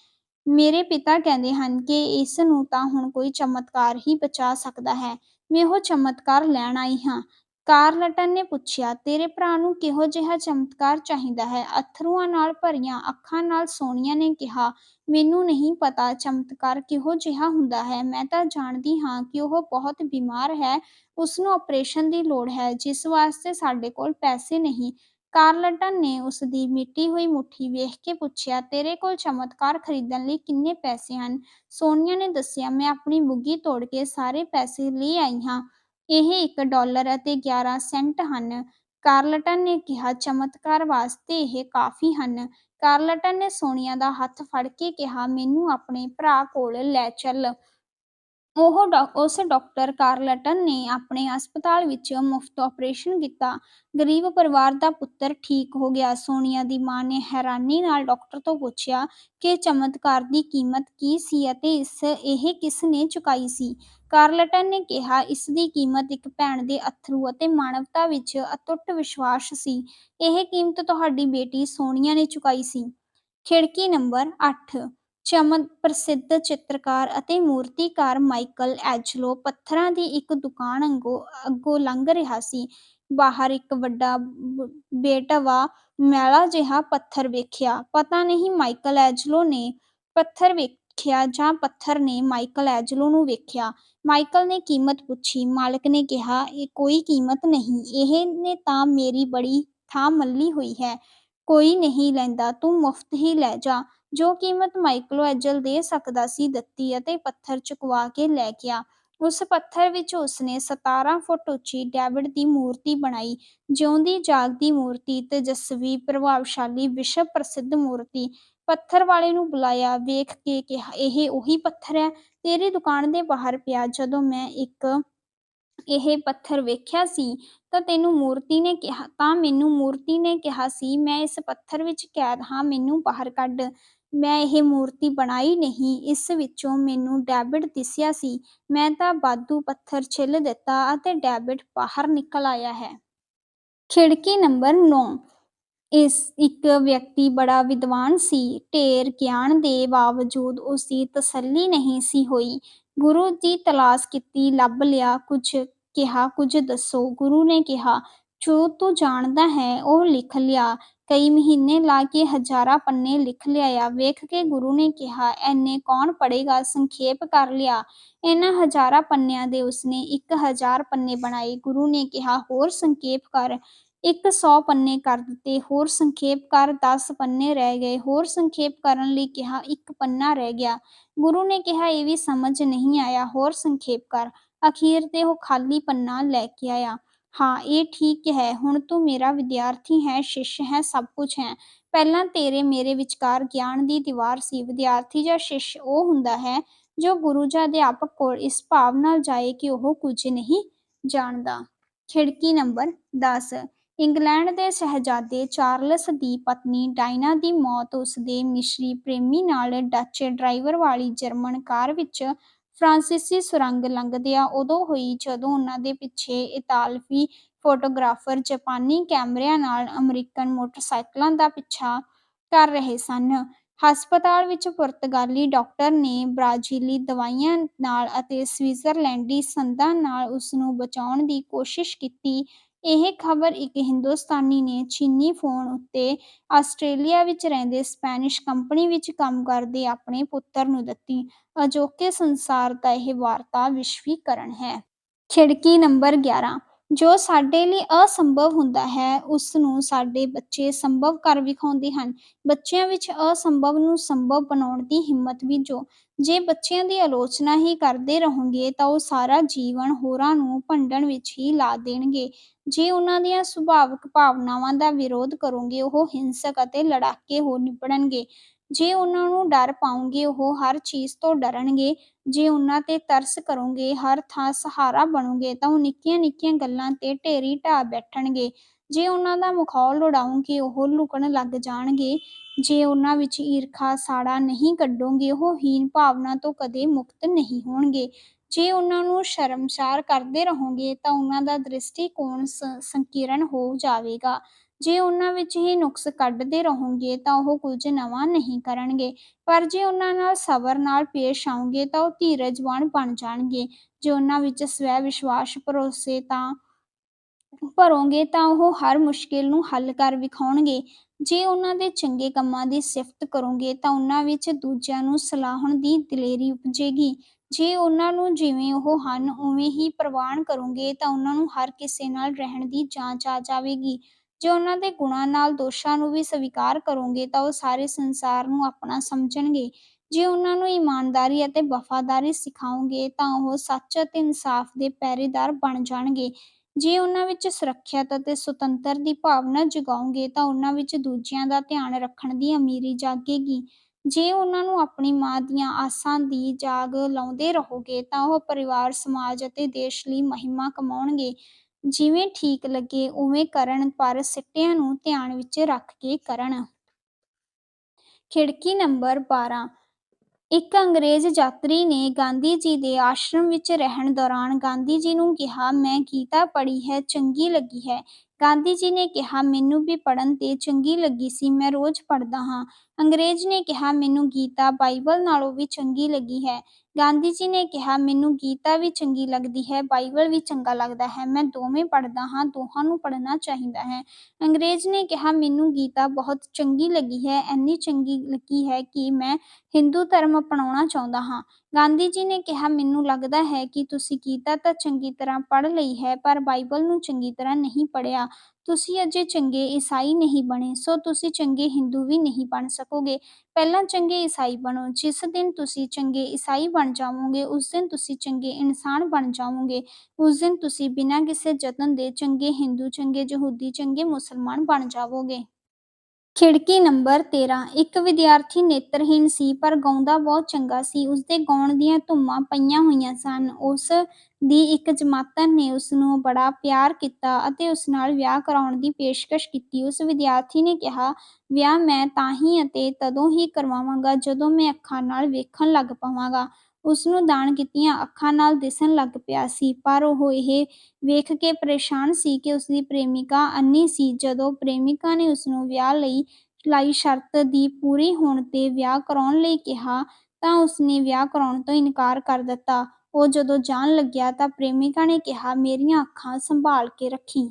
ਮੇਰੇ ਪਿਤਾ ਕਹਿੰਦੇ ਹਨ ਕਿ ਇਸ ਨੂੰ ਤਾਂ ਹੁਣ ਕੋਈ ਚਮਤਕਾਰ ਹੀ ਬਚਾ ਸਕਦਾ ਹੈ। ਮੈਂ ਉਹ ਚਮਤਕਾਰ ਲੈਣ ਆਈ ਹਾਂ।" ਕਾਰਲਟਨ ਨੇ ਪੁੱਛਿਆ, "ਤੇਰੇ ਭਰਾ ਨੂੰ ਕਿਹੋ ਜਿਹਾ ਚਮਤਕਾਰ ਚਾਹੀਦਾ ਹੈ?" ਅਥਰੂਆਂ ਨਾਲ ਭਰੀਆਂ ਅੱਖਾਂ ਨਾਲ ਸੋਨੀਆ ਨੇ ਕਿਹਾ, "ਮੈਨੂੰ ਨਹੀਂ ਪਤਾ ਚਮਤਕਾਰ ਕਿਹੋ ਜਿਹਾ ਹੁੰਦਾ ਹੈ। ਮੈਂ ਤਾਂ ਜਾਣਦੀ ਹਾਂ ਕਿ ਉਹ ਬਹੁਤ ਬਿਮਾਰ ਹੈ, ਉਸਨੂੰ ਆਪਰੇਸ਼ਨ ਦੀ ਲੋੜ ਹੈ, ਜਿਸ ਵਾਸਤੇ ਸਾਡੇ ਕੋਲ ਪੈਸੇ ਨਹੀਂ।" ਕਾਰਲਟਨ ਨੇ ਉਸਦੀ ਮਿੱਟੀ ਹੋਈ ਮੁੱਠੀ ਵੇਖ ਕੇ ਪੁੱਛਿਆ, "ਤੇਰੇ ਕੋਲ ਚਮਤਕਾਰ ਖਰੀਦਣ ਲਈ ਕਿੰਨੇ ਪੈਸੇ ਹਨ?" ਸੋਨੀਆ ਨੇ ਦੱਸਿਆ, "ਮੈਂ ਆਪਣੀ ਬੁੱਘੀ ਤੋੜ ਕੇ ਸਾਰੇ ਪੈਸੇ ਲੈ ਆਈ ਹਾਂ। ਇਹ ਇੱਕ ਡਾਲਰ ਅਤੇ ਗਿਆਰਾਂ ਸੈਂਟ ਹਨ।" ਕਾਰਲਟਨ ਨੇ ਕਿਹਾ, "ਚਮਤਕਾਰ ਵਾਸਤੇ ਇਹ ਕਾਫ਼ੀ ਹਨ।" ਕਾਰਲਟਨ ਨੇ ਸੋਨੀਆ ਦਾ ਹੱਥ ਫੜ ਕੇ ਕਿਹਾ, "ਮੈਨੂੰ ਆਪਣੇ ਭਰਾ ਕੋਲ ਲੈ ਚੱਲ।" ਉਹ ਉਸ ਡਾਕਟਰ ਕਾਰਲਟਨ ਨੇ ਆਪਣੇ ਹਸਪਤਾਲ ਵਿੱਚ ਮੁਫ਼ਤ ਆਪਰੇਸ਼ਨ ਕੀਤਾ। ਗ਼ਰੀਬ ਪਰਿਵਾਰ ਦਾ ਪੁੱਤਰ ਠੀਕ ਹੋ ਗਿਆ। ਸੋਨੀਆ ਦੀ ਮਾਂ ਨੇ ਹੈਰਾਨੀ ਨਾਲ ਡਾਕਟਰ ਤੋਂ ਪੁੱਛਿਆ ਕਿ ਚਮਤਕਾਰ ਦੀ ਕੀਮਤ ਕੀ ਸੀ ਅਤੇ ਇਸ ਇਹ ਕਿਸ ਨੇ ਚੁਕਾਈ ਸੀ। ਕਾਰਲਟਨ ਨੇ ਕਿਹਾ, "ਇਸ ਦੀ ਕੀਮਤ ਇੱਕ ਭੈਣ ਦੇ ਅਥਰੂ ਅਤੇ ਮਾਨਵਤਾ ਵਿੱਚ ਅਟੁੱਟ ਵਿਸ਼ਵਾਸ ਸੀ। ਇਹ ਕੀਮਤ ਤੁਹਾਡੀ ਬੇਟੀ ਸੋਨੀਆ ਨੇ ਚੁਕਾਈ ਸੀ।" ਖਿੜਕੀ ਨੰਬਰ ਅੱਠ ਪ੍ਰਸਿੱਧ ਚਿੱਤਰਕਾਰ ਅਤੇ ਮੂਰਤੀਕਾਰ ਮਾਈਕਲ ਐਂਜਲੋ ਪੱਥਰਾਂ ਦੀ ਇੱਕ ਦੁਕਾਨ ਅੱਗੋਂ ਲੰਘ ਰਿਹਾ ਸੀ। ਬਾਹਰ ਇੱਕ ਵੱਡਾ ਬੇਢੱਵਾ, ਮੈਲਾ ਜਿਹਾ ਪੱਥਰ ਵੇਖਿਆ। ਪਤਾ ਨਹੀਂ ਮਾਈਕਲ ਐਂਜਲੋ ਨੇ ਪੱਥਰ ਵੇਖਿਆ ਜਾਂ ਪੱਥਰ ਨੇ ਮਾਈਕਲ ਐਂਜਲੋ ਨੂੰ ਵੇਖਿਆ। ਮਾਈਕਲ ਨੇ ਕੀਮਤ ਪੁੱਛੀ। ਮਾਲਕ ਨੇ ਕਿਹਾ, "ਕੋਈ ਕੀਮਤ ਨਹੀਂ, ਇਹ ਨੇ ਤਾਂ ਮੇਰੀ ਬੜੀ ਥਾਂ ਮੱਲੀ ਹੋਈ ਹੈ। ਕੋਈ ਨਹੀਂ ਲੈਂਦਾ, ਤੂੰ ਮੁਫ਼ਤ ਹੀ ਲੈ ਜਾ।" ਜੋ ਕੀਮਤ ਮਾਈਕਲੋ ਐਜਲ ਦੇ ਸਕਦਾ ਸੀ, ਦਿੱਤੀ ਅਤੇ ਪੱਥਰ ਚੁਕਵਾ ਕੇ ਲੈ ਗਿਆ। ਉਸ ਪੱਥਰ ਵਿੱਚ ਉਸਨੇ ਸਤਾਰਾਂ ਫੁੱਟ ਉੱਚੀ ਡੈਵਿਡ ਦੀ ਮੂਰਤੀ ਬਣਾਈ। ਜਿਉਂਦੀ-ਜਾਗਦੀ ਮੂਰਤੀ, ਤੇਜਸਵੀ, ਪ੍ਰਭਾਵਸ਼ਾਲੀ, ਵਿਸ਼ਵ ਪ੍ਰਸਿੱਧ ਮੂਰਤੀ। ਪੱਥਰ ਵਾਲੇ ਨੂੰ ਬੁਲਾਇਆ। ਵੇਖ ਕੇ ਕਿਹਾ, "ਇਹ ਉਹੀ ਪੱਥਰ ਹੈ, ਤੇਰੀ ਦੁਕਾਨ ਦੇ ਬਾਹਰ ਪਿਆ। ਜਦੋਂ ਮੈਂ ਇੱਕ ਇਹ ਪੱਥਰ ਵੇਖਿਆ ਸੀ ਤਾਂ ਤੈਨੂੰ ਮੂਰਤੀ ਨੇ ਕਿਹਾ ਤਾਂ ਮੈਨੂੰ ਮੂਰਤੀ ਨੇ ਕਿਹਾ ਸੀ, 'ਮੈਂ ਇਸ ਪੱਥਰ ਵਿੱਚ ਕੈਦ ਹਾਂ, ਮੈਨੂੰ ਬਾਹਰ ਕੱਢ।' ਮੈਂ ਇਹ ਮੂਰਤੀ ਬਣਾਈ ਨਹੀਂ, ਇਸ ਵਿੱਚੋਂ ਮੈਨੂੰ ਡੈਬਿਟ ਦਿਸਿਆ ਸੀ। ਮੈਂ ਤਾਂ ਵਾਧੂ ਪੱਥਰ ਛਿੱਲ ਦਿੱਤਾ ਅਤੇ ਡੈਬਿਟ ਬਾਹਰ ਨਿਕਲ ਆਇਆ ਹੈ।" ਖਿੜਕੀ ਨੰਬਰ ਨੌਂ ਇੱਕ ਵਿਅਕਤੀ ਬੜਾ ਵਿਦਵਾਨ ਸੀ। ਢੇਰ ਗਿਆਨ ਦੇ ਬਾਵਜੂਦ ਉਸਦੀ ਤਸੱਲੀ ਨਹੀਂ ਸੀ ਹੋਈ। ਗੁਰੂ ਦੀ ਤਲਾਸ਼ ਕੀਤੀ, ਲੱਭ ਲਿਆ। ਕਿਹਾ, "ਕੁਝ ਦੱਸੋ।" ਗੁਰੂ ਨੇ ਕਿਹਾ, "ਜੋ ਤੂੰ ਜਾਣਦਾ ਹੈ, ਉਹ ਲਿਖ ਲਿਆ।" ਕਈ ਮਹੀਨੇ ਲਾ ਕੇ ਹਜ਼ਾਰਾਂ ਪੰਨੇ ਲਿਖ ਲਿਆਇਆ। ਵੇਖ ਕੇ ਗੁਰੂ ਨੇ ਕਿਹਾ, "ਐਨੇ ਕੌਣ ਪੜ੍ਹੇਗਾ, ਸੰਖੇਪ ਕਰ ਲਿਆ।" ਇਹਨਾਂ ਹਜ਼ਾਰਾਂ ਪੰਨਿਆਂ ਦੇ ਉਸਨੇ ਇੱਕ ਹਜ਼ਾਰ ਪੰਨੇ ਬਣਾਏ। ਗੁਰੂ ਨੇ ਕਿਹਾ, "ਹੋਰ ਸੰਖੇਪ ਕਰ।" ਇੱਕ ਸੌ ਪੰਨੇ ਕਰ ਦਿੱਤੇ। "ਹੋਰ ਸੰਖੇਪ ਕਰ।" ਦਸ ਪੰਨੇ ਰਹਿ ਗਏ। ਹੋਰ ਸੰਖੇਪ ਕਰਨ ਲਈ ਕਿਹਾ। ਇੱਕ ਪੰਨਾ ਰਹਿ ਗਿਆ। ਗੁਰੂ ਨੇ ਕਿਹਾ, "ਇਹ ਵੀ ਸਮਝ ਨਹੀਂ ਆਇਆ, ਹੋਰ ਸੰਖੇਪ ਕਰ।" ਅਖ਼ੀਰ 'ਤੇ ਉਹ ਖਾਲੀ ਪੰਨਾ ਲੈ ਕੇ ਆਇਆ। "ਹਾਂ, ਇਹ ਠੀਕ ਹੈ, ਹੁਣ ਤੂੰ ਮੇਰਾ ਵਿਦਿਆਰਥੀ ਹੈਂ, ਸ਼ਿਸ਼ ਹੈਂ, ਸਭ ਕੁਝ ਹੈਂ। ਪਹਿਲਾਂ ਤੇਰੇ ਮੇਰੇ ਵਿਚਕਾਰ ਗਿਆਨ ਦੀ ਦੀਵਾਰ ਸੀ। ਵਿਦਿਆਰਥੀ ਜਾਂ ਸ਼ਿਸ਼ ਉਹ ਹੁੰਦਾ ਹੈ ਜੋ ਗੁਰੂ ਜਾਂ ਅਧਿਆਪਕ ਕੋਲ ਇਸ ਭਾਵ ਨਾਲ ਜਾਏ ਕਿ ਉਹ ਕੁਝ ਨਹੀਂ ਜਾਣਦਾ। ਖਿੜਕੀ ਨੰਬਰ 10 ਇੰਗਲੈਂਡ ਦੇ ਸ਼ਹਿਜ਼ਾਦੇ ਚਾਰਲਸ ਦੀ ਪਤਨੀ ਡਾਇਨਾ ਦੀ ਮੌਤ ਉਸ ਦੇ ਮਿਸਰੀ ਪ੍ਰੇਮੀ ਨਾਲ ਡੱਚ ਡਰਾਈਵਰ ਵਾਲੀ ਜਰਮਨ ਕਾਰ ਵਿੱਚ ਫਰਾਂਸੀਸੀ ਸੁਰੰਗ ਲੰਘਦਿਆਂ ਉਦੋਂ ਹੋਈ ਜਦੋਂ ਉਹਨਾਂ ਦੇ ਪਿੱਛੇ ਇਤਾਲਵੀ ਫੋਟੋਗ੍ਰਾਫਰ ਜਾਪਾਨੀ ਕੈਮਰਿਆਂ ਨਾਲ ਅਮਰੀਕਨ ਮੋਟਰਸਾਈਕਲਾਂ ਦਾ ਪਿੱਛਾ ਕਰ ਰਹੇ ਸਨ। ਹਸਪਤਾਲ ਵਿੱਚ ਪੁਰਤਗਾਲੀ ਡਾਕਟਰ ਨੇ ਬ੍ਰਾਜ਼ੀਲੀ ਦਵਾਈਆਂ ਨਾਲ ਅਤੇ ਸਵਿਟਜ਼ਰਲੈਂਡੀ ਸੰਦਾਂ ਨਾਲ ਉਸ ਨੂੰ ਬਚਾਉਣ ਦੀ ਕੋਸ਼ਿਸ਼ ਕੀਤੀ। ਇਹ ਖਬਰ ਇੱਕ ਹਿੰਦੁਸਤਾਨੀ ਨੇ ਚੀਨੀ ਫੋਨ ਉੱਤੇ ਆਸਟ੍ਰੇਲੀਆ ਵਿੱਚ ਰਹਿੰਦੇ ਸਪੈਨਿਸ਼ ਕੰਪਨੀ ਵਿੱਚ ਕੰਮ ਕਰਦੇ ਆਪਣੇ ਪੁੱਤਰ ਨੂੰ ਦਿੱਤੀ। ਅਜੋਕੇ ਸੰਸਾਰ ਦਾ ਇਹ ਵਾਰਤਾ ਵਿਸ਼ਵੀਕਰਨ ਹੈ। ਖਿੜਕੀ ਨੰਬਰ 11 ਜੋ ਸਾਡੇ ਲਈ ਅਸੰਭਵ ਹੁੰਦਾ ਹੈ ਉਸ ਨੂੰ ਸਾਡੇ ਬੱਚੇ ਸੰਭਵ ਕਰ ਵਿਖਾਉਂਦੇ ਹਨ। ਬੱਚਿਆਂ ਵਿੱਚ ਅਸੰਭਵ ਨੂੰ ਸੰਭਵ ਬਣਾਉਣ ਦੀ ਹਿੰਮਤ ਬੀਜੋ ਜੇ ਬੱਚਿਆਂ ਦੀ ਆਲੋਚਨਾ ਹੀ ਕਰਦੇ ਰਹੋਗੇ, ਤਾਂ ਉਹ ਸਾਰਾ ਜੀਵਨ ਹੋਰਾਂ ਨੂੰ ਭੰਡਣ ਵਿੱਚ ਹੀ ਲਾ ਦੇਣਗੇ। ਜੇ ਉਹਨਾਂ ਦੀਆਂ ਸੁਭਾਵਿਕ ਭਾਵਨਾਵਾਂ ਦਾ ਵਿਰੋਧ ਕਰੋਗੇ, ਉਹ ਹਿੰਸਕ ਅਤੇ ਲੜਾਕੇ ਹੋ ਨਿਬੜਨਗੇ ਜੇ ਉਹਨਾਂ ਨੂੰ ਡਰ ਪਾਉਂਗੇ, ਉਹ ਹਰ ਚੀਜ਼ ਤੋਂ ਡਰਨਗੇ, ਜੇ ਉਹਨਾਂ ਤੇ ਤਰਸ ਕਰੋਗੇ, ਹਰ ਥਾਂ ਸਹਾਰਾ ਬਣੋਗੇ, ਤਾਂ ਉਹ ਨਿੱਕੀਆਂ ਨਿੱਕੀਆਂ ਗੱਲਾਂ ਤੇ ਢੇਰੀ ਢਾ ਬੈਠਣਗੇ। ਜੇ ਉਹਨਾਂ ਦਾ ਮਖੌਲ ਉਡਾਓਗੇ ਉਹ ਲੁਕਣ ਲੱਗ ਜਾਣਗੇ। ਜੇ ਉਹਨਾਂ ਵਿੱਚ ਈਰਖਾ ਸਾੜਾ ਨਹੀਂ ਕੱਢੋਗੇ, ਉਹ ਹੀਨ ਭਾਵਨਾ ਤੋਂ ਕਦੇ ਮੁਕਤ ਨਹੀਂ ਹੋਣਗੇ। ਜੇ ਉਹਨਾਂ ਨੂੰ ਸ਼ਰਮਸਾਰ ਕਰਦੇ ਰਹੋਗੇ, ਤਾਂ ਉਹਨਾਂ ਦਾ ਦ੍ਰਿਸ਼ਟੀਕੋਣ ਸ- ਸੰਕੀਰਣ ਹੋ ਜਾਵੇਗਾ। ਜੇ ਉਹਨਾਂ ਵਿੱਚ ਹੀ ਨੁਕਸ ਕੱਢਦੇ ਰਹੋਗੇ ਤਾਂ ਉਹ ਕੁਝ ਨਵਾਂ ਨਹੀਂ ਕਰਨਗੇ। ਪਰ ਜੇ ਉਹਨਾਂ ਨਾਲ ਸਬਰ ਨਾਲ ਪੇਸ਼ ਆਓਗੇ ਤਾਂ ਉਹ ਧੀਰਜਵਾਨ ਬਣ ਜਾਣਗੇ। ਜੇ ਉਹਨਾਂ ਵਿੱਚ ਸਵੈ ਵਿਸ਼ਵਾਸ ਭਰੋਸੇ ਤਾਂ ਭਰੋਗੇ ਤਾਂ ਉਹ ਹਰ ਮੁਸ਼ਕਿਲ ਨੂੰ ਹੱਲ ਕਰ ਵਿਖਾਉਣਗੇ। ਜੇ ਉਹਨਾਂ ਦੇ ਚੰਗੇ ਕੰਮਾਂ ਦੀ ਸਿਫਤ ਕਰੋਗੇ ਤਾਂ ਉਹਨਾਂ ਵਿੱਚ ਦੂਜਿਆਂ ਨੂੰ ਸਲਾਹਣ ਦੀ ਦਲੇਰੀ ਉਪਜੇਗੀ। ਜੇ ਉਹਨਾਂ ਨੂੰ ਜਿਵੇਂ ਉਹ ਹਨ, ਉਵੇਂ ਹੀ ਪ੍ਰਵਾਨ ਕਰੋਗੇ ਤਾਂ ਉਹਨਾਂ ਨੂੰ ਹਰ ਕਿਸੇ ਨਾਲ ਰਹਿਣ ਦੀ ਜਾਂਚ ਆ ਜਾਵੇਗੀ। ਜੇ ਉਹਨਾਂ ਦੇ ਗੁਣਾਂ ਨਾਲ ਦੋਸ਼ਾਂ ਨੂੰ ਵੀ ਸਵੀਕਾਰ ਕਰੋਗੇ ਤਾਂ ਉਹ ਸਾਰੇ ਸੰਸਾਰ ਨੂੰ ਆਪਣਾ ਸਮਝਣਗੇ। ਜੇ ਉਹਨਾਂ ਨੂੰ ਇਮਾਨਦਾਰੀ ਅਤੇ ਵਫਾਦਾਰੀ ਸਿਖਾਓਗੇ ਤਾਂ ਉਹ ਸੱਚ ਅਤੇ ਇਨਸਾਫ ਦੇ ਪਹਿਰੇਦਾਰ ਬਣ ਜਾਣਗੇ। ਜੇ ਉਹਨਾਂ ਵਿੱਚ ਸੁਰੱਖਿਅਤ ਅਤੇ ਸੁਤੰਤਰ ਦੀ ਭਾਵਨਾ ਜਗਾਓਗੇ ਤਾਂ ਉਹਨਾਂ ਵਿੱਚ ਦੂਜਿਆਂ ਦਾ ਧਿਆਨ ਰੱਖਣ ਦੀ ਅਮੀਰੀ ਜਾਗੇਗੀ। ਜੇ ਉਹਨਾਂ ਨੂੰ ਆਪਣੀ ਮਾਂ ਦੀਆਂ ਆਸਾਂ ਦੀ ਜਾਗ ਲਾਉਂਦੇ ਰਹੋਗੇ ਤਾਂ ਉਹ ਪਰਿਵਾਰ, ਸਮਾਜ ਅਤੇ ਦੇਸ਼ ਲਈ ਮਹਿਮਾ ਕਮਾਉਣਗੇ। ਜਿਵੇਂ ਠੀਕ ਲੱਗੇ, ਉਵੇਂ ਕਰਨ, ਪਰ ਸਿੱਟਿਆਂ ਨੂੰ ਧਿਆਨ ਵਿੱਚ ਰੱਖ ਕੇ ਕਰਨ। ਖਿੜਕੀ ਨੰਬਰ 12 ਇੱਕ ਅੰਗਰੇਜ਼ ਯਾਤਰੀ ਨੇ ਗਾਂਧੀ ਜੀ ਦੇ ਆਸ਼ਰਮ ਵਿੱਚ ਰਹਿਣ ਦੌਰਾਨ ਗਾਂਧੀ ਜੀ ਨੂੰ ਕਿਹਾ, ਮੈਂ ਗੀਤਾ ਪੜ੍ਹੀ ਹੈ, ਚੰਗੀ ਲੱਗੀ ਹੈ। ਗਾਂਧੀ ਜੀ ਨੇ ਕਿਹਾ, ਮੈਨੂੰ ਵੀ ਪੜ੍ਹਨ ਤੇ ਚੰਗੀ ਲੱਗੀ ਸੀ, ਮੈਂ ਰੋਜ਼ ਪੜ੍ਹਦਾ ਹਾਂ। ਅੰਗਰੇਜ਼ ਨੇ ਕਿਹਾ, ਮੈਨੂੰ ਗੀਤਾ ਬਾਈਬਲ ਨਾਲੋਂ ਵੀ ਚੰਗੀ ਲੱਗੀ ਹੈ। ਗਾਂਧੀ ਜੀ ਨੇ ਕਿਹਾ, ਮੈਨੂੰ ਗੀਤਾ ਵੀ ਚੰਗੀ ਲੱਗਦੀ ਹੈ, ਬਾਈਬਲ ਵੀ ਚੰਗਾ ਲੱਗਦਾ ਹੈ। ਮੈਂ ਦੋਵੇਂ ਪੜ੍ਹਦਾ ਹਾਂ, ਦੋਹਾਂ ਨੂੰ ਪੜ੍ਹਨਾ ਚਾਹੀਦਾ ਹੈ। ਅੰਗਰੇਜ਼ ਨੇ ਕਿਹਾ, ਮੈਨੂੰ ਗੀਤਾ ਬਹੁਤ ਚੰਗੀ ਲੱਗੀ ਹੈ, ਇੰਨੀ ਚੰਗੀ ਲੱਗੀ ਹੈ ਕਿ ਮੈਂ ਹਿੰਦੂ ਧਰਮ ਅਪਣਾਉਣਾ ਚਾਹੁੰਦਾ ਹਾਂ। ਗਾਂਧੀ ਜੀ ਨੇ ਕਿਹਾ, ਮੈਨੂੰ ਲੱਗਦਾ ਹੈ ਕਿ ਤੁਸੀਂ ਗੀਤਾ ਤਾਂ ਚੰਗੀ ਤਰ੍ਹਾਂ ਪੜ੍ਹ ਲਈ ਹੈ, ਪਰ ਬਾਈਬਲ ਨੂੰ ਚੰਗੀ ਤਰ੍ਹਾਂ ਨਹੀਂ ਪੜ੍ਹਿਆ। ਤੁਸੀਂ ਅਜੇ ਚੰਗੇ ਈਸਾਈ ਨਹੀਂ ਬਣੇ, ਸੋ ਤੁਸੀਂ ਚੰਗੇ ਹਿੰਦੂ ਵੀ ਨਹੀਂ ਬਣ ਸਕੋਗੇ। ਪਹਿਲਾਂ ਚੰਗੇ ਈਸਾਈ ਬਣੋ, ਜਿਸ ਦਿਨ ਤੁਸੀਂ ਚੰਗੇ ਈਸਾਈ ਬਣ ਜਾਵੋਗੇ, ਉਸ ਦਿਨ ਤੁਸੀਂ ਚੰਗੇ ਇਨਸਾਨ ਬਣ ਜਾਵੋਗੇ। ਉਸ ਦਿਨ ਤੁਸੀਂ ਬਿਨਾਂ ਕਿਸੇ ਯਤਨ ਦੇ ਚੰਗੇ ਹਿੰਦੂ, ਚੰਗੇ ਯਹੂਦੀ, ਚੰਗੇ ਮੁਸਲਮਾਨ ਬਣ ਜਾਵੋਗੇ। ਖਿੜਕੀ ਨੰਬਰ 13 ਇੱਕ ਵਿਦਿਆਰਥੀ ਨੇਤਰਹੀਣ ਸੀ, ਪਰ ਗਾਉਂਦਾ ਬਹੁਤ ਚੰਗਾ ਸੀ। ਉਸਦੇ ਗਾਉਣ ਦੀਆਂ ਧੁੰਮਾਂ ਪਈਆਂ ਹੋਈਆਂ ਸਨ। ਉਸ ਦੀ ਇੱਕ ਜਮਾਤਨ ਨੇ ਉਸ ਨੂੰ ਬੜਾ ਪਿਆਰ ਕੀਤਾ ਅਤੇ ਉਸ ਨਾਲ ਵਿਆਹ ਕਰਾਉਣ ਦੀ ਪੇਸ਼ਕਸ਼ ਕੀਤੀ। ਉਸ ਵਿਦਿਆਰਥੀ ਨੇ ਕਿਹਾ, ਵਿਆਹ ਮੈਂ ਤਾਂ ਹੀ ਅਤੇ ਤਦੋਂ ਹੀ ਕਰਵਾਵਾਂਗਾ ਜਦੋਂ ਮੈਂ ਅੱਖਾਂ ਨਾਲ ਵੇਖਣ ਲੱਗ ਪਵਾਂਗਾ। ਉਸ ਨੂੰ ਦਾਨ ਕੀਤੀਆਂ ਅੱਖਾਂ ਨਾਲ ਦਿਸਣ ਲੱਗ ਪਿਆ ਸੀ, ਪਰ ਉਹ ਇਹ ਵੇਖ ਕੇ ਪਰੇਸ਼ਾਨ ਸੀ ਕਿ ਉਸਦੀ ਪ੍ਰੇਮਿਕਾ ਅੰਨ੍ਹੀ ਸੀ। ਜਦੋਂ ਪ੍ਰੇਮਿਕਾ ਨੇ ਉਸ ਨੂੰ ਵਿਆਹ ਲਈ ਲਾਈ ਸ਼ਰਤ ਦੀ ਪੂਰੀ ਹੋਣ ਤੇ ਵਿਆਹ ਕਰਾਉਣ ਲਈ ਕਿਹਾ, ਤਾਂ ਉਸਨੇ ਵਿਆਹ ਕਰਾਉਣ ਤੋਂ ਇਨਕਾਰ ਕਰ ਦਿੱਤਾ। ਉਹ ਜਦੋਂ ਜਾਣ ਲੱਗਿਆ ਤਾਂ ਪ੍ਰੇਮਿਕਾ ਨੇ ਕਿਹਾ, ਮੇਰੀਆਂ ਅੱਖਾਂ ਸੰਭਾਲ ਕੇ ਰੱਖੀ।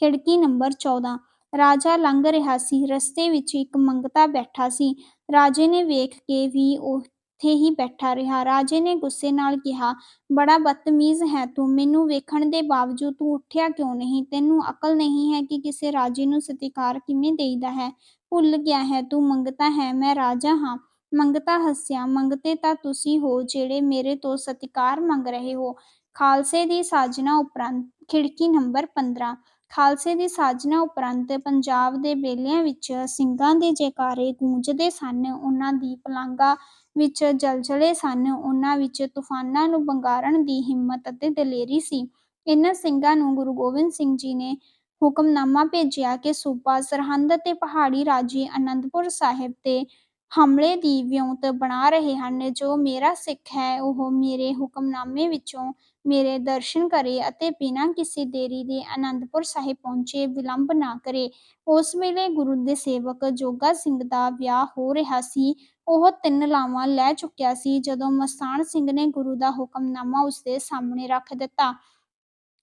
ਖਿੜਕੀ ਨੰਬਰ 14 ਰਾਜਾ ਲੰਘ ਰਿਹਾ ਸੀ। ਰਸਤੇ ਵਿੱਚ ਇੱਕ ਮੰਗਤਾ ਬੈਠਾ ਸੀ। ਰਾਜੇ ਨੇ ਵੇਖ ਕੇ ਵੀ ਉਹ ਉੱਥੇ ਹੀ ਬੈਠਾ ਰਿਹਾ। ਰਾਜੇ ਨੇ ਗੁੱਸੇ ਨਾਲ ਕਿਹਾ, ਬੜਾ ਬਦਤਮੀਜ਼ ਹੈ ਤੂੰ, ਮੈਨੂੰ ਵੇਖਣ ਦੇ ਬਾਵਜੂਦ ਤੂੰ ਉੱਠਿਆ ਕਿਉਂ ਨਹੀਂ? ਤੈਨੂੰ ਅਕਲ ਨਹੀਂ ਹੈ ਕਿ ਕਿਸੇ ਰਾਜੇ ਨੂੰ ਸਤਿਕਾਰ ਕਿਵੇਂ ਦੇਈਦਾ ਹੈ। ਭੁੱਲ ਗਿਆ ਹੈ ਤੂੰ, ਮੰਗਤਾ ਹੈ, ਮੈਂ ਰਾਜਾ ਹਾਂ। ਮੰਗਤਾ ਹੱਸਿਆ, ਮੰਗਤੇ ਤਾਂ ਤੁਸੀਂ ਹੋ ਜਿਹੜੇ ਮੇਰੇ ਤੋਂ ਸਤਿਕਾਰ ਮੰਗ ਰਹੇ ਹੋ। ਖਾਲਸੇ ਦੀ ਸਾਜਨਾ ਉਪਰੰਤ, ਖਿੜਕੀ ਨੰਬਰ 15 ਖਾਲਸੇ ਦੀ ਸਾਜਨਾ ਉਪਰੰਤ, ਪੰਜਾਬ ਦੇ ਬੇਲਿਆਂ ਵਿੱਚ ਸਿੰਘਾਂ ਦੇ ਜੈਕਾਰੇ ਗੂੰਜਦੇ ਸਨ। ਉਹਨਾਂ ਦੀ ਪਲਾਂਗਾ ਵਿੱਚ ਜਲਜਲੇ ਸਨ। ਉਹਨਾਂ ਵਿੱਚ ਤੂਫਾਨਾਂ ਨੂੰ ਬੰਗਾਰਨ ਦੀ ਹਿੰਮਤ ਅਤੇ ਦਲੇਰੀ ਸੀ। ਇਹਨਾਂ ਸਿੰਘਾਂ ਨੂੰ ਗੁਰੂ ਗੋਬਿੰਦ ਸਿੰਘ ਜੀ ਨੇ ਹੁਕਮਨਾਮਾ ਭੇਜਿਆ ਕਿ ਸੂਬਾ ਸਰਹੰਦ ਅਤੇ ਪਹਾੜੀ ਰਾਜੀ ਅਨੰਦਪੁਰ ਸਾਹਿਬ ਤੇ ਹਮਲੇ ਦੀ ਵਿਉਂਤ ਬਣਾ ਰਹੇ ਹਨ। ਜੋ ਮੇਰਾ ਸਿੱਖ ਹੈ, ਉਹ ਮੇਰੇ ਹੁਕਮਨਾਮੇ ਵਿੱਚੋਂ ਮੇਰੇ ਦਰਸ਼ਨ ਕਰੇ ਅਤੇ ਬਿਨਾਂ ਕਿਸੇ ਦੇਰੀ ਦੇ ਅਨੰਦਪੁਰ ਸਾਹਿਬ ਪਹੁੰਚੇ, ਵਿਲੰਬ ਨਾ ਕਰੇ। ਉਸ ਵੇਲੇ ਗੁਰੂ ਦੇ ਸੇਵਕ ਜੋਗਾ ਸਿੰਘ ਦਾ ਵਿਆਹ ਹੋ ਰਿਹਾ ਸੀ। ਉਹ ਤਿੰਨ ਲਾਵਾਂ ਲੈ ਚੁੱਕਿਆ ਸੀ। ਜਦੋਂ ਮਸਤਾਨ ਸਿੰਘ ਨੇ ਗੁਰੂ ਦਾ ਹੁਕਮਨਾਮਾ ਉਸਦੇ ਸਾਹਮਣੇ ਰੱਖ ਦਿੱਤਾ,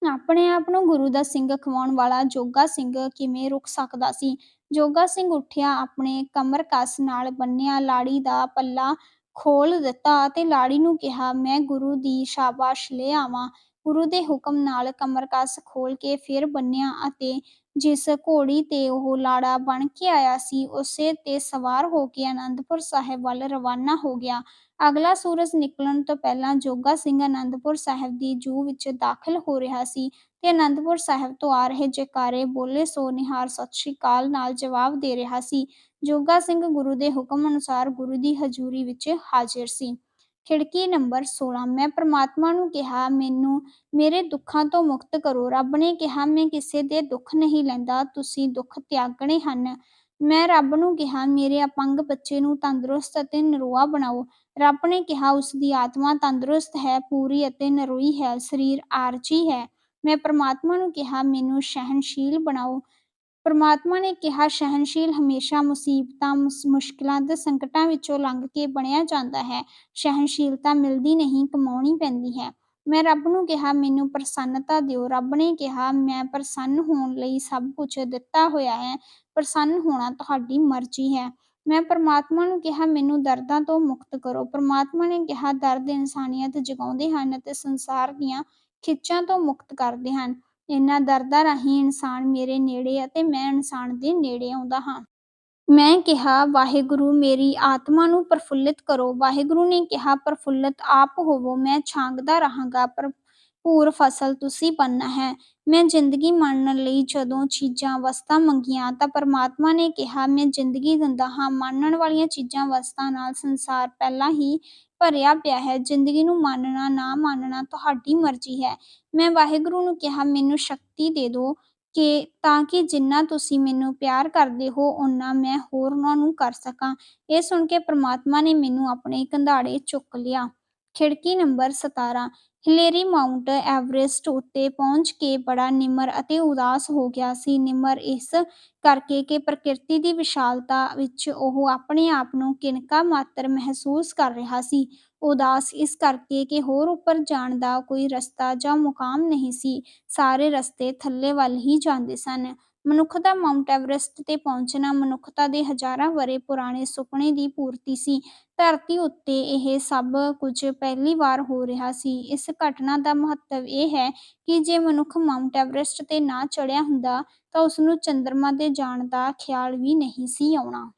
ਆਪਣੇ ਆਪ ਨੂੰ ਗੁਰੂ ਦਾ ਸਿੰਘ ਖਵਾਉਣ ਵਾਲਾ ਜੋਗਾ ਸਿੰਘ ਕਿਵੇਂ ਰੁਕ ਸਕਦਾ ਸੀ? ਜੋਗਾ ਸਿੰਘ ਉੱਠਿਆ, ਆਪਣੇ ਕਮਰ ਕਮਰਕਸ ਨਾਲ ਬੰਨਿਆ, ਲਾੜੀ ਦਾ ਪੱਲਾ ਖੋਲ ਦਿੱਤਾ ਤੇ ਲਾੜੀ ਨੂੰ ਕਿਹਾ, ਮੈਂ ਗੁਰੂ ਦੀ ਸ਼ਾਬਾਸ਼ ਲੈ ਆਵਾਂ। ਗੁਰੂ ਦੇ ਹੁਕਮ ਨਾਲ ਕਮਰਕਸ ਖੋਲ ਕੇ ਫਿਰ ਬੰਨਿਆ ਅਤੇ ਜਿਸ ਘੋੜੀ ਤੇ ਉਹ ਲਾੜਾ ਬਣ ਕੇ ਆਇਆ ਸੀ, ਉਸੇ ਤੇ ਸਵਾਰ ਹੋ ਕੇ ਅਨੰਦਪੁਰ ਸਾਹਿਬ ਵੱਲ ਰਵਾਨਾ ਹੋ ਗਿਆ। ਅਗਲਾ ਸੂਰਜ ਨਿਕਲਣ ਤੋਂ ਪਹਿਲਾਂ ਜੋਗਾ ਸਿੰਘ ਅਨੰਦਪੁਰ ਸਾਹਿਬ ਦੀ ਜੂ ਵਿੱਚ ਦਾਖਲ ਹੋ ਰਿਹਾ ਸੀ ਤੇ ਅਨੰਦਪੁਰ ਸਾਹਿਬ ਤੋਂ ਆ ਰਹੇ ਜੈਕਾਰੇ ਬੋਲੇ ਸੋ ਨਿਹਾਰ ਸਤਿ ਸ਼੍ਰੀ ਅਕਾਲ ਨਾਲ ਜਵਾਬ ਦੇ ਰਿਹਾ ਸੀ। ਜੋਗਾ ਸਿੰਘ ਗੁਰੂ ਦੇ ਹੁਕਮ ਅਨੁਸਾਰ ਗੁਰੂ ਦੀ ਹਜ਼ੂਰੀ ਵਿੱਚ ਹਾਜ਼ਰ ਸੀ। ਖਿੜਕੀ ਨੰਬਰ 16 ਮੈਂ ਪ੍ਰਮਾਤਮਾ ਨੂੰ ਕਿਹਾ, ਮੈਨੂੰ, ਮੇਰੇ ਦੁੱਖਾਂ ਤੋਂ ਮੁਕਤ ਕਰੋ। ਰੱਬ ਨੇ ਕਿਹਾ, ਮੈਂ ਕਿਸੇ ਦੇ ਦੁੱਖ ਨਹੀਂ ਲੈਂਦਾ, ਤੁਸੀਂ ਦੁੱਖ ਤਿਆਗਣੇ ਹਨ। ਮੈਂ ਰੱਬ ਨੂੰ ਕਿਹਾ, ਮੇਰੇ ਅਪੰਗ ਬੱਚੇ ਨੂੰ ਤੰਦਰੁਸਤ ਅਤੇ ਨਰੋਆ ਬਣਾਓ। ਰੱਬ ਨੇ ਕਿਹਾ ਉਸ ਦੀ ਆਤਮਾ ਤੰਦਰੁਸਤ ਹੈ, ਪੂਰੀ ਅਤੇ ਨਰੋਈ ਹੈ, ਸਰੀਰ ਆਰਜੀ ਹੈ। ਮੈਂ ਪ੍ਰਮਾਤਮਾ ਨੂੰ ਕਿਹਾ, ਮੈਨੂੰ ਸਹਿਨਸ਼ੀਲ ਬਣਾਓ। ਪ੍ਰਮਾਤਮਾ ਨੇ ਕਿਹਾ ਸਹਿਨਸ਼ੀਲ ਹਮੇਸ਼ਾ ਮੁਸੀਬਤਾਂ, ਮੁਸ- ਮੁਸ਼ਕਿਲਾਂ ਤੇ ਸੰਕਟਾਂ ਵਿੱਚੋਂ ਲੰਘ ਕੇ ਬਣਿਆ ਜਾਂਦਾ ਹੈ। ਸਹਿਨਸ਼ੀਲਤਾ ਮਿਲਦੀ ਨਹੀਂ, ਕਮਾਉਣੀ ਪੈਂਦੀ ਹੈ। ਮੈਂ ਰੱਬ ਨੂੰ ਕਿਹਾ, ਮੈਨੂੰ ਪ੍ਰਸੰਨਤਾ ਦਿਓ। ਰੱਬ ਨੇ ਕਿਹਾ, ਮੈਂ ਪ੍ਰਸੰਨ ਹੋਣ ਲਈ ਸਭ ਕੁਝ ਦਿੱਤਾ ਹੋਇਆ ਹੈ। ਪ੍ਰਸੰਨ ਹੋਣਾ ਤੁਹਾਡੀ ਮਰਜ਼ੀ ਹੈ। ਮੈਂ ਪ੍ਰਮਾਤਮਾ ਨੂੰ ਕਿਹਾ, ਮੈਨੂੰ ਦਰਦਾਂ ਤੋਂ ਮੁਕਤ ਕਰੋ। ਪ੍ਰਮਾਤਮਾ ਨੇ ਕਿਹਾ, ਦਰਦ ਇਨਸਾਨੀਅਤ ਜਗਾਉਂਦੇ ਹਨ ਅਤੇ ਸੰਸਾਰ ਦੀਆਂ ਖਿੱਚਾਂ ਤੋਂ ਮੁਕਤ ਕਰਦੇ ਹਨ। ਇਹਨਾਂ ਦਰਦਾਂ ਰਾਹੀਂ ਇਨਸਾਨ ਮੇਰੇ ਨੇੜੇ ਅਤੇ ਮੈਂ ਇਨਸਾਨ ਦੇ ਨੇੜੇ ਆਉਂਦਾ ਹਾਂ। ਮੈਂ ਕਿਹਾ, ਵਾਹਿਗੁਰੂ, ਮੇਰੀ ਆਤਮਾ ਨੂੰ ਪ੍ਰਫੁੱਲਿਤ ਕਰੋ। ਵਾਹਿਗੁਰੂ ਨੇ ਕਿਹਾ, ਪ੍ਰਫੁੱਲਿਤ ਆਪ ਹੋਵੋ, ਮੈਂ ਛਾਂਗਦਾ ਰਹਾਂਗਾ। ਭਰਪੂਰ ਫਸਲ ਤੁਸੀਂ ਬਣਨਾ ਹੈ। ਮੈਂ ਜ਼ਿੰਦਗੀ ਮੰਨਣ ਲਈ ਜਦੋਂ ਚੀਜ਼ਾਂ, ਵਸਤਾਂ ਮੰਗੀਆਂ ਤਾਂ ਪਰਮਾਤਮਾ ਨੇ ਕਿਹਾ, ਮੈਂ ਜ਼ਿੰਦਗੀ ਦਿੰਦਾ ਹਾਂ ਮੰਨਣ ਵਾਲੀਆਂ ਚੀਜ਼ਾਂ, ਵਸਤਾਂ ਨਾਲ ਸੰਸਾਰ ਪਹਿਲਾਂ ਹੀ ਭਰਿਆ ਪਿਆ ਹੈ। ਜ਼ਿੰਦਗੀ ਨੂੰ ਮੰਨਣਾ, ਨਾ ਮੰਨਣਾ ਤੁਹਾਡੀ ਮਰਜ਼ੀ ਹੈ। ਮੈਂ ਵਾਹਿਗੁਰੂ ਨੂੰ ਕਿਹਾ, ਮੈਨੂੰ ਸ਼ਕਤੀ ਦੇ ਦਿਓ ਕਿ ਤਾਂ ਕਿ ਜਿੰਨਾ ਤੁਸੀਂ ਮੈਨੂੰ ਪਿਆਰ ਕਰਦੇ ਹੋ, ਓਨਾ ਮੈਂ ਹੋਰਨਾਂ ਨੂੰ ਕਰ ਸਕਾਂ। ਇਹ ਸੁਣ ਕੇ ਪ੍ਰਮਾਤਮਾ ਨੇ ਮੈਨੂੰ ਆਪਣੇ ਕੰਧਾੜੇ ਚੁੱਕ ਲਿਆ। ਖਿੜਕੀ ਨੰਬਰ 17 ਹਿਲੇਰੀ ਮਾਊਂਟ ਐਵਰੈਸਟ ਉੱਤੇ ਪਹੁੰਚ ਕੇ ਬੜਾ ਨਿਮਰ ਅਤੇ ਉਦਾਸ ਹੋ ਗਿਆ ਸੀ। ਨਿਮਰ ਇਸ ਕਰਕੇ ਕਿ ਪ੍ਰਕਿਰਤੀ ਦੀ ਵਿਸ਼ਾਲਤਾ ਵਿੱਚ ਉਹ ਆਪਣੇ ਆਪ ਨੂੰ ਕਿਨਕਾ ਮਾਤਰ ਮਹਿਸੂਸ ਕਰ ਰਿਹਾ ਸੀ। ਉਦਾਸ ਇਸ ਕਰਕੇ ਕਿ ਹੋਰ ਉੱਪਰ ਜਾਣ ਦਾ ਕੋਈ ਰਸਤਾ ਜਾਂ ਮੁਕਾਮ ਨਹੀਂ ਸੀ। ਸਾਰੇ ਰਸਤੇ ਥੱਲੇ ਵੱਲ ਹੀ ਜਾਂਦੇ ਸਨ। ਮਨੁੱਖ ਦਾ ਮਾਊਂਟ ਐਵਰੈਸਟ ਤੇ ਪਹੁੰਚਣਾ ਮਨੁੱਖਤਾ ਦੇ ਹਜ਼ਾਰਾਂ ਵਰ੍ਹੇ ਪੁਰਾਣੇ ਸੁਪਨੇ ਦੀ ਪੂਰਤੀ ਸੀ। ਧਰਤੀ ਉੱਤੇ ਇਹ ਸਭ ਕੁਝ ਪਹਿਲੀ ਵਾਰ ਹੋ ਰਿਹਾ ਸੀ। ਇਸ ਘਟਨਾ ਦਾ ਮਹੱਤਵ ਇਹ ਹੈ ਕਿ ਜੇ ਮਨੁੱਖ ਮਾਊਂਟ ਐਵਰੈਸਟ ਤੇ ਨਾ ਚੜ੍ਹਿਆ ਹੁੰਦਾ ਤਾਂ ਉਸ ਨੂੰ ਚੰਦਰਮਾ ਦੇ ਜਾਣ ਦਾ ਖਿਆਲ ਵੀ ਨਹੀਂ ਸੀ ਆਉਣਾ।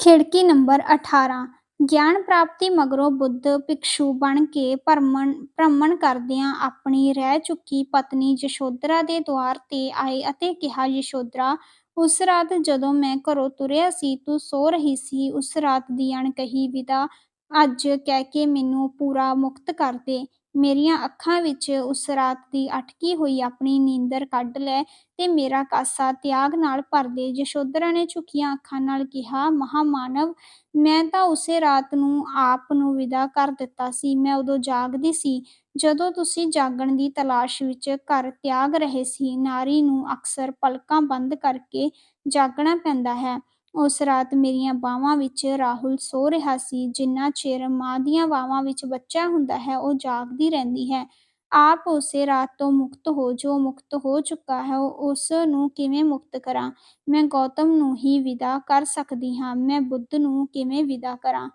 ਖਿੜਕੀ ਨੰਬਰ 18 ਗਿਆਨ ਪ੍ਰਾਪਤੀ ਮਗਰੋਂ ਬੁੱਧ ਭਿਕਸ਼ੂ ਬਣ ਕੇ ਭਰਮਣ, ਭ੍ਰਮਣ ਕਰਦਿਆਂ ਆਪਣੀ ਰਹਿ ਚੁੱਕੀ ਪਤਨੀ ਯਸ਼ੋਧਰਾ ਦੇ ਦੁਆਰ ਤੇ ਆਏ ਅਤੇ ਕਿਹਾ, ਯਸ਼ੋਧਰਾ, ਉਸ ਰਾਤ ਜਦੋਂ ਮੈਂ ਘਰੋਂ ਤੁਰਿਆ ਸੀ, ਤੂੰ ਸੋ ਰਹੀ ਸੀ, ਉਸ ਰਾਤ ਦੀ ਅਣਕਹੀ ਵਿਦਾ ਅੱਜ ਕਹਿ ਕੇ ਮੈਨੂੰ ਪੂਰਾ ਮੁਕਤ ਕਰ ਦੇ। ਮੇਰੀਆਂ ਅੱਖਾਂ ਵਿੱਚ ਉਸ ਰਾਤ ਦੀ ਅਟਕੀ ਹੋਈ ਆਪਣੀ ਨੀਂਦਰ ਕੱਢ ਲੈ ਤੇ ਮੇਰਾ ਕਾਸਾ ਤਿਆਗ ਨਾਲ ਭਰ ਦੇ। ਯਸ਼ੋਧਰਾ ਨੇ ਝੁਕੀਆਂ ਅੱਖਾਂ ਨਾਲ ਕਿਹਾ, ਮਹਾਮਾਨਵ, ਮੈਂ ਤਾਂ ਉਸੇ ਰਾਤ ਨੂੰ ਆਪ ਨੂੰ ਵਿਦਾ ਕਰ ਦਿੱਤਾ ਸੀ। ਮੈਂ ਉਦੋਂ ਜਾਗਦੀ ਸੀ ਜਦੋਂ ਤੁਸੀਂ ਜਾਗਣ ਦੀ ਤਲਾਸ਼ ਵਿੱਚ ਘਰ ਤਿਆਗ ਰਹੇ ਸੀ। ਨਾਰੀ ਨੂੰ ਅਕਸਰ ਪਲਕਾਂ ਬੰਦ ਕਰਕੇ ਜਾਗਣਾ ਪੈਂਦਾ ਹੈ। ਉਸ ਰਾਤ ਮੇਰੀਆਂ ਬਾਹਾਂ ਵਿੱਚ ਰਾਹੁਲ ਸੋ ਰਿਹਾ ਸੀ, ਜਿੰਨਾ ਚਿਰ ਮਾਂ ਦੀਆਂ ਬਾਹਾਂ ਵਿੱਚ ਬੱਚਾ ਹੁੰਦਾ ਹੈ, ਉਹ ਜਾਗਦੀ ਰਹਿੰਦੀ ਹੈ। ਆਪ ਉਸੇ ਰਾਤ ਤੋਂ ਮੁਕਤ ਹੋ, ਜੋ ਮੁਕਤ ਹੋ ਚੁੱਕਾ ਹੈ, ਉਸ ਨੂੰ ਕਿਵੇਂ ਮੁਕਤ ਕਰਾਂ? ਮੈਂ ਗੌਤਮ ਨੂੰ ਹੀ ਵਿਦਾ ਕਰ ਸਕਦੀ ਹਾਂ, ਮੈਂ ਬੁੱਧ ਨੂੰ ਕਿਵੇਂ ਵਿਦਾ ਕਰਾਂ?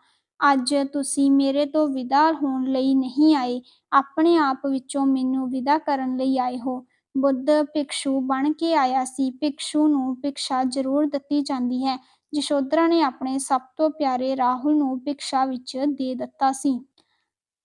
ਅੱਜ ਤੁਸੀਂ ਮੇਰੇ ਤੋਂ ਵਿਦਾ ਹੋਣ ਲਈ ਨਹੀਂ ਆਏ, ਆਪਣੇ ਆਪ ਵਿੱਚੋਂ ਮੈਨੂੰ ਵਿਦਾ ਕਰਨ ਲਈ ਆਏ ਹੋ। ਬੁੱਧ ਭਿਕਸ਼ੂ ਬਣ ਕੇ ਆਇਆ ਸੀ। ਭਿਕਸ਼ੂ ਨੂੰ ਭਿਕਸ਼ਾ ਜ਼ਰੂਰ ਦਿੱਤੀ ਜਾਂਦੀ ਹੈ। ਯਸ਼ੋਧਰਾ ਨੇ ਆਪਣੇ ਸਭ ਤੋਂ ਪਿਆਰੇ ਰਾਹੁਲ ਨੂੰ ਭਿਕਸ਼ਾ ਵਿੱਚ ਦੇ ਦਿੱਤਾ ਸੀ।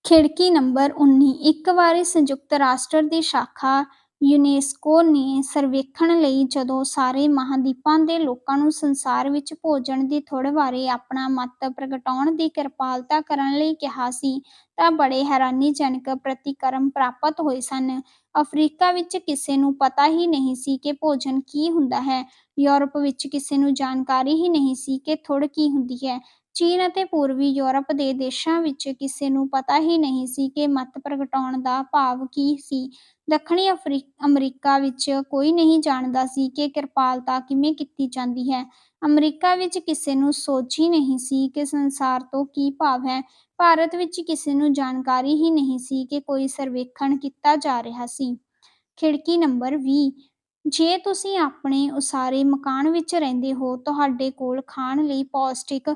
ਖਿੜਕੀ ਨੰਬਰ 19 ਇੱਕ ਵਾਰੀ ਸੰਯੁਕਤ ਰਾਸ਼ਟਰ ਦੀ ਸ਼ਾਖਾ ਯੂਨੈਸਕੋ ਨੇ ਸਰਵੇਖਣ ਲਈ ਜਦੋਂ ਸਾਰੇ ਮਹਾਂਦੀਪਾਂ ਦੇ ਲੋਕਾਂ ਨੂੰ ਸੰਸਾਰ ਵਿੱਚ ਭੋਜਨ ਦੀ ਥੁੜ ਬਾਰੇ ਆਪਣਾ ਮਤ ਪ੍ਰਗਟਾਉਣ ਦੀ ਕਿਰਪਾਲਤਾ ਕਰਨ ਲਈ ਕਿਹਾ ਸੀ, ਤਾਂ ਬੜੇ ਹੈਰਾਨੀਜਨਕ ਪ੍ਰਤੀਕਰਮ ਪ੍ਰਾਪਤ ਹੋਏ ਸਨ। ਅਫ਼ਰੀਕਾ ਵਿੱਚ ਕਿਸੇ ਨੂੰ ਪਤਾ ਹੀ ਨਹੀਂ ਸੀ ਕਿ ਭੋਜਨ ਕੀ ਹੁੰਦਾ ਹੈ। ਯੂਰਪ ਵਿੱਚ ਕਿਸੇ ਨੂੰ ਜਾਣਕਾਰੀ ਹੀ ਨਹੀਂ ਸੀ ਕਿ ਥੁੜ ਕੀ ਹੁੰਦੀ ਹੈ। ਚੀਨ ਅਤੇ ਪੂਰਬੀ ਯੂਰਪ ਦੇ ਦੇਸ਼ਾਂ ਵਿੱਚ ਕਿਸੇ ਨੂੰ ਪਤਾ ਹੀ ਨਹੀਂ ਸੀ ਕਿ ਮਤ ਪ੍ਰਗਟਾਉਣ ਦਾ ਭਾਵ ਕੀ ਸੀ। ਦੱਖਣੀ ਅਮਰੀਕਾ ਵਿੱਚ ਕੋਈ ਨਹੀਂ ਜਾਣਦਾ ਸੀ ਕਿ ਕਿਰਪਾਲਤਾ ਕਿਵੇਂ ਕੀਤੀ ਜਾਂਦੀ ਹੈ। ਅਮਰੀਕਾ ਵਿੱਚ ਕਿਸੇ ਨੂੰ ਸੋਚ ਹੀ ਨਹੀਂ ਸੀ ਕਿ ਸੰਸਾਰ ਤੋਂ ਕੀ ਭਾਵ ਹੈ। ਭਾਰਤ ਵਿੱਚ ਕਿਸੇ ਨੂੰ ਜਾਣਕਾਰੀ ਹੀ ਨਹੀਂ ਸੀ ਕਿ ਕੋਈ ਸਰਵੇਖਣ ਕੀਤਾ ਜਾ ਰਿਹਾ ਸੀ। ਖਿੜਕੀ ਨੰਬਰ ਵੀਹ ਜੇ ਤੁਸੀਂ ਆਪਣੇ ਉਸਾਰੇ ਮਕਾਨ ਵਿੱਚ ਰਹਿੰਦੇ ਹੋ, ਤੁਹਾਡੇ ਕੋਲ ਖਾਣ ਲਈ ਪੌਸ਼ਟਿਕ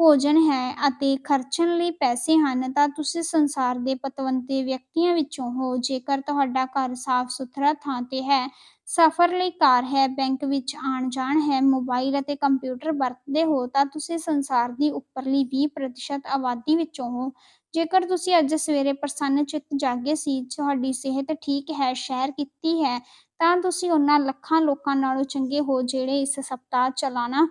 ਭੋਜਨ ਹੈ ਅਤੇ ਖਰਚਣ ਲਈ ਪੈਸੇ ਹਨ, ਤਾਂ ਤੁਸੀਂ ਸੰਸਾਰ ਦੇ ਪਤਵੰਤੇ ਵਿਅਕਤੀਆਂ ਵਿੱਚੋਂ ਹੋ। ਜੇਕਰ ਤੁਹਾਡਾ ਘਰ ਸਾਫ਼-ਸੁਥਰਾ ਥਾਂ ਤੇ ਹੈ, ਸਫ਼ਰ ਲਈ ਕਾਰ ਹੈ, ਬੈਂਕ ਵਿੱਚ ਆਉਣ-ਜਾਣ ਹੈ, ਮੋਬਾਈਲ ਅਤੇ ਕੰਪਿਊਟਰ ਵਰਤਦੇ ਹੋ, ਤਾਂ ਤੁਸੀਂ ਸੰਸਾਰ ਦੀ ਉੱਪਰਲੀ ਵੀਹ ਪ੍ਰਤੀਸ਼ਤ ਆਬਾਦੀ ਵਿੱਚੋਂ ਹੋ। ਜੇਕਰ ਤੁਸੀਂ ਅੱਜ ਸਵੇਰੇ ਪ੍ਰਸੰਨ-ਚਿੱਤ ਜਾਗੇ ਸੀ, ਤੁਹਾਡੀ ਸਿਹਤ ਠੀਕ ਹੈ, ਸ਼ਹਿਰ ਕੀਤੀ ਹੈ, ਤਾਂ ਤੁਸੀਂ ਉਹਨਾਂ ਲੱਖਾਂ ਲੋਕਾਂ ਨਾਲੋਂ ਚੰਗੇ ਹੋ ਜਿਹੜੇ ਇਸ ਸਪਤਾਹ ਚਾਲਾਨ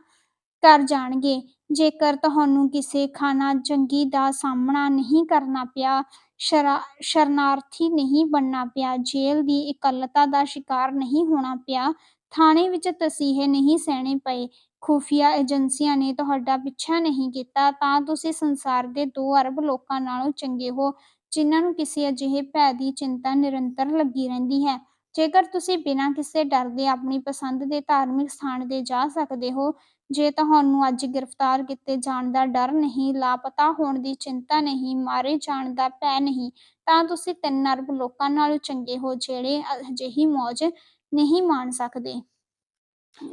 ਕਰ ਜਾਣਗੇ। ਜੇਕਰ ਤੁਹਾਨੂੰ ਕਿਸੇ ਖਾਨਾ ਖਾਨਾਜੰਗੀ ਦਾ ਸਾਹਮਣਾ ਨਹੀਂ ਕਰਨਾ ਪਿਆ, ਸ਼ਰਨਾਰਥੀ ਨਹੀਂ ਬਣਨਾ ਪਿਆ, ਜੇਲ੍ਹ ਦੀ ਇਕੱਲਤਾ ਦਾ ਸ਼ਿਕਾਰ ਨਹੀਂ ਹੋਣਾ ਪਿਆ, ਥਾਣੇ ਵਿੱਚ ਤਸੀਹੇ ਨਹੀਂ ਸਹਿਣੇ ਪਏ, ਖੁਫੀਆ ਏਜੰਸੀਆਂ ਨੇ ਤੁਹਾਡਾ ਪਿੱਛਾ ਨਹੀਂ ਕੀਤਾ, ਤਾਂ ਤੁਸੀਂ ਸੰਸਾਰ ਦੇ ਦੋ ਅਰਬ ਲੋਕਾਂ ਨਾਲੋਂ ਚੰਗੇ ਹੋ, ਜਿਨ੍ਹਾਂ ਨੂੰ ਕਿਸੇ ਅਜਿਹੇ ਭੈ ਦੀ ਚਿੰਤਾ ਨਿਰੰਤਰ ਲੱਗੀ ਰਹਿੰਦੀ ਹੈ। ਜੇਕਰ ਤੁਸੀਂ ਬਿਨਾਂ ਕਿਸੇ ਡਰ ਦੇ ਆਪਣੀ ਪਸੰਦ ਦੇ ਧਾਰਮਿਕ ਸਥਾਨ ਤੇ ਜਾ ਸਕਦੇ ਹੋ, ਜੇ ਤੁਹਾਨੂੰ ਅੱਜ ਗ੍ਰਿਫ਼ਤਾਰ ਕੀਤੇ ਜਾਣ ਦਾ ਡਰ ਨਹੀਂ, ਲਾਪਤਾ ਹੋਣ ਦੀ ਚਿੰਤਾ ਨਹੀਂ, ਮਾਰੇ ਜਾਣ ਦਾ ਭੈ ਨਹੀਂ, ਤਾਂ ਤੁਸੀਂ ਤਿੰਨ ਅਰਬ ਲੋਕਾਂ ਨਾਲੋਂ ਚੰਗੇ ਹੋ ਜਿਹੜੇ ਅਜਿਹੀ ਮੌਜ ਨਹੀਂ ਮਾਣ ਸਕਦੇ।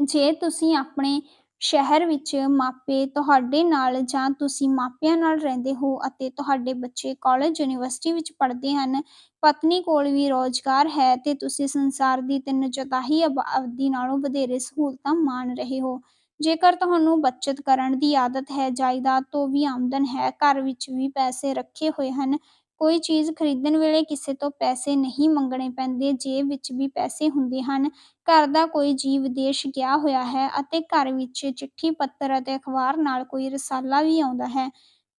ਜੇ ਤੁਸੀਂ ਆਪਣੇ ਸ਼ਹਿਰ ਵਿੱਚ ਮਾਪੇ ਤੁਹਾਡੇ ਨਾਲ ਜਾਂ ਤੁਸੀਂ ਮਾਪਿਆਂ ਨਾਲ ਰਹਿੰਦੇ ਹੋ ਅਤੇ ਤੁਹਾਡੇ ਬੱਚੇ ਕਾਲਜ, ਯੂਨੀਵਰਸਿਟੀ ਵਿੱਚ ਪੜ੍ਹਦੇ ਹਨ, ਪਤਨੀ ਕੋਲ ਵੀ ਰੁਜ਼ਗਾਰ ਹੈ ਤੇ ਤੁਸੀਂ ਸੰਸਾਰ ਦੀ ਤਿੰਨ-ਚੌਥਾਈ ਆਬਾਦੀ ਨਾਲੋਂ ਵਧੇਰੇ ਸਹੂਲਤਾਂ ਮਾਣ ਰਹੇ ਹੋ। ਜੇਕਰ ਤੁਹਾਨੂੰ ਬੱਚਤ ਕਰਨ ਦੀ ਆਦਤ ਹੈ, ਜਾਇਦਾਦ ਤੋਂ ਵੀ ਆਮਦਨ ਹੈ, ਘਰ ਵਿੱਚ ਵੀ ਪੈਸੇ ਰੱਖੇ ਹੋਏ ਹਨ, ਕੋਈ ਚੀਜ਼ ਖਰੀਦਣ ਵੇਲੇ ਕਿਸੇ ਤੋਂ ਪੈਸੇ ਨਹੀਂ ਮੰਗਣੇ ਪੈਂਦੇ, ਜੇਬ ਵਿੱਚ ਵੀ ਪੈਸੇ ਹੁੰਦੇ ਹਨ, ਘਰ ਦਾ ਕੋਈ ਜੀਅ ਵਿਦੇਸ਼ ਗਿਆ ਹੋਇਆ ਹੈ ਅਤੇ ਘਰ ਵਿੱਚ ਚਿੱਠੀ-ਪੱਤਰ ਅਤੇ ਅਖ਼ਬਾਰ ਨਾਲ ਕੋਈ ਰਸਾਲਾ ਵੀ ਆਉਂਦਾ ਹੈ,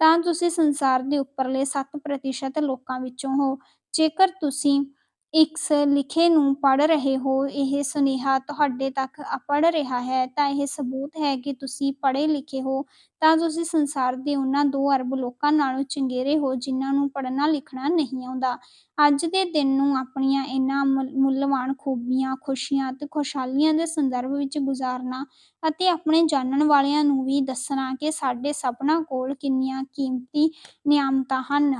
ਤਾਂ ਤੁਸੀਂ ਸੰਸਾਰ ਦੇ ਉੱਪਰਲੇ ਸੱਤ ਪ੍ਰਤੀਸ਼ਤ ਲੋਕਾਂ ਵਿੱਚੋਂ ਹੋ। ਜੇਕਰ ਤੁਸੀਂ ਇਸ ਲਿਖੇ ਨੂੰ ਪੜ੍ਹ ਰਹੇ ਹੋ, ਇਹ ਸੁਨੇਹਾ ਤੁਹਾਡੇ ਤੱਕ ਅਪੜ ਰਿਹਾ ਹੈ, ਤਾਂ ਇਹ ਸਬੂਤ ਹੈ ਕਿ ਤੁਸੀਂ ਪੜ੍ਹੇ-ਲਿਖੇ ਹੋ, ਤਾਂ ਤੁਸੀਂ ਸੰਸਾਰ ਦੇ ਉਹਨਾਂ ਦੋ ਅਰਬ ਲੋਕਾਂ ਨਾਲੋਂ ਚੰਗੇਰੇ ਹੋ ਜਿਨ੍ਹਾਂ ਨੂੰ ਪੜ੍ਹਨਾ-ਲਿਖਣਾ ਨਹੀਂ ਆਉਂਦਾ। ਅੱਜ ਦੇ ਦਿਨ ਨੂੰ ਆਪਣੀਆਂ ਇਹਨਾਂ ਮੁੱਲਵਾਨ ਖੂਬੀਆਂ, ਖੁਸ਼ੀਆਂ ਅਤੇ ਖੁਸ਼ਹਾਲੀਆਂ ਦੇ ਸੰਦਰਭ ਵਿੱਚ ਗੁਜ਼ਾਰਨਾ ਅਤੇ ਆਪਣੇ ਜਾਣਨ ਵਾਲਿਆਂ ਨੂੰ ਵੀ ਦੱਸਣਾ ਕਿ ਸਾਡੇ ਸਭਨਾਂ ਕੋਲ ਕਿੰਨੀਆਂ ਕੀਮਤੀ ਨਿਆਮਤਾਂ ਹਨ।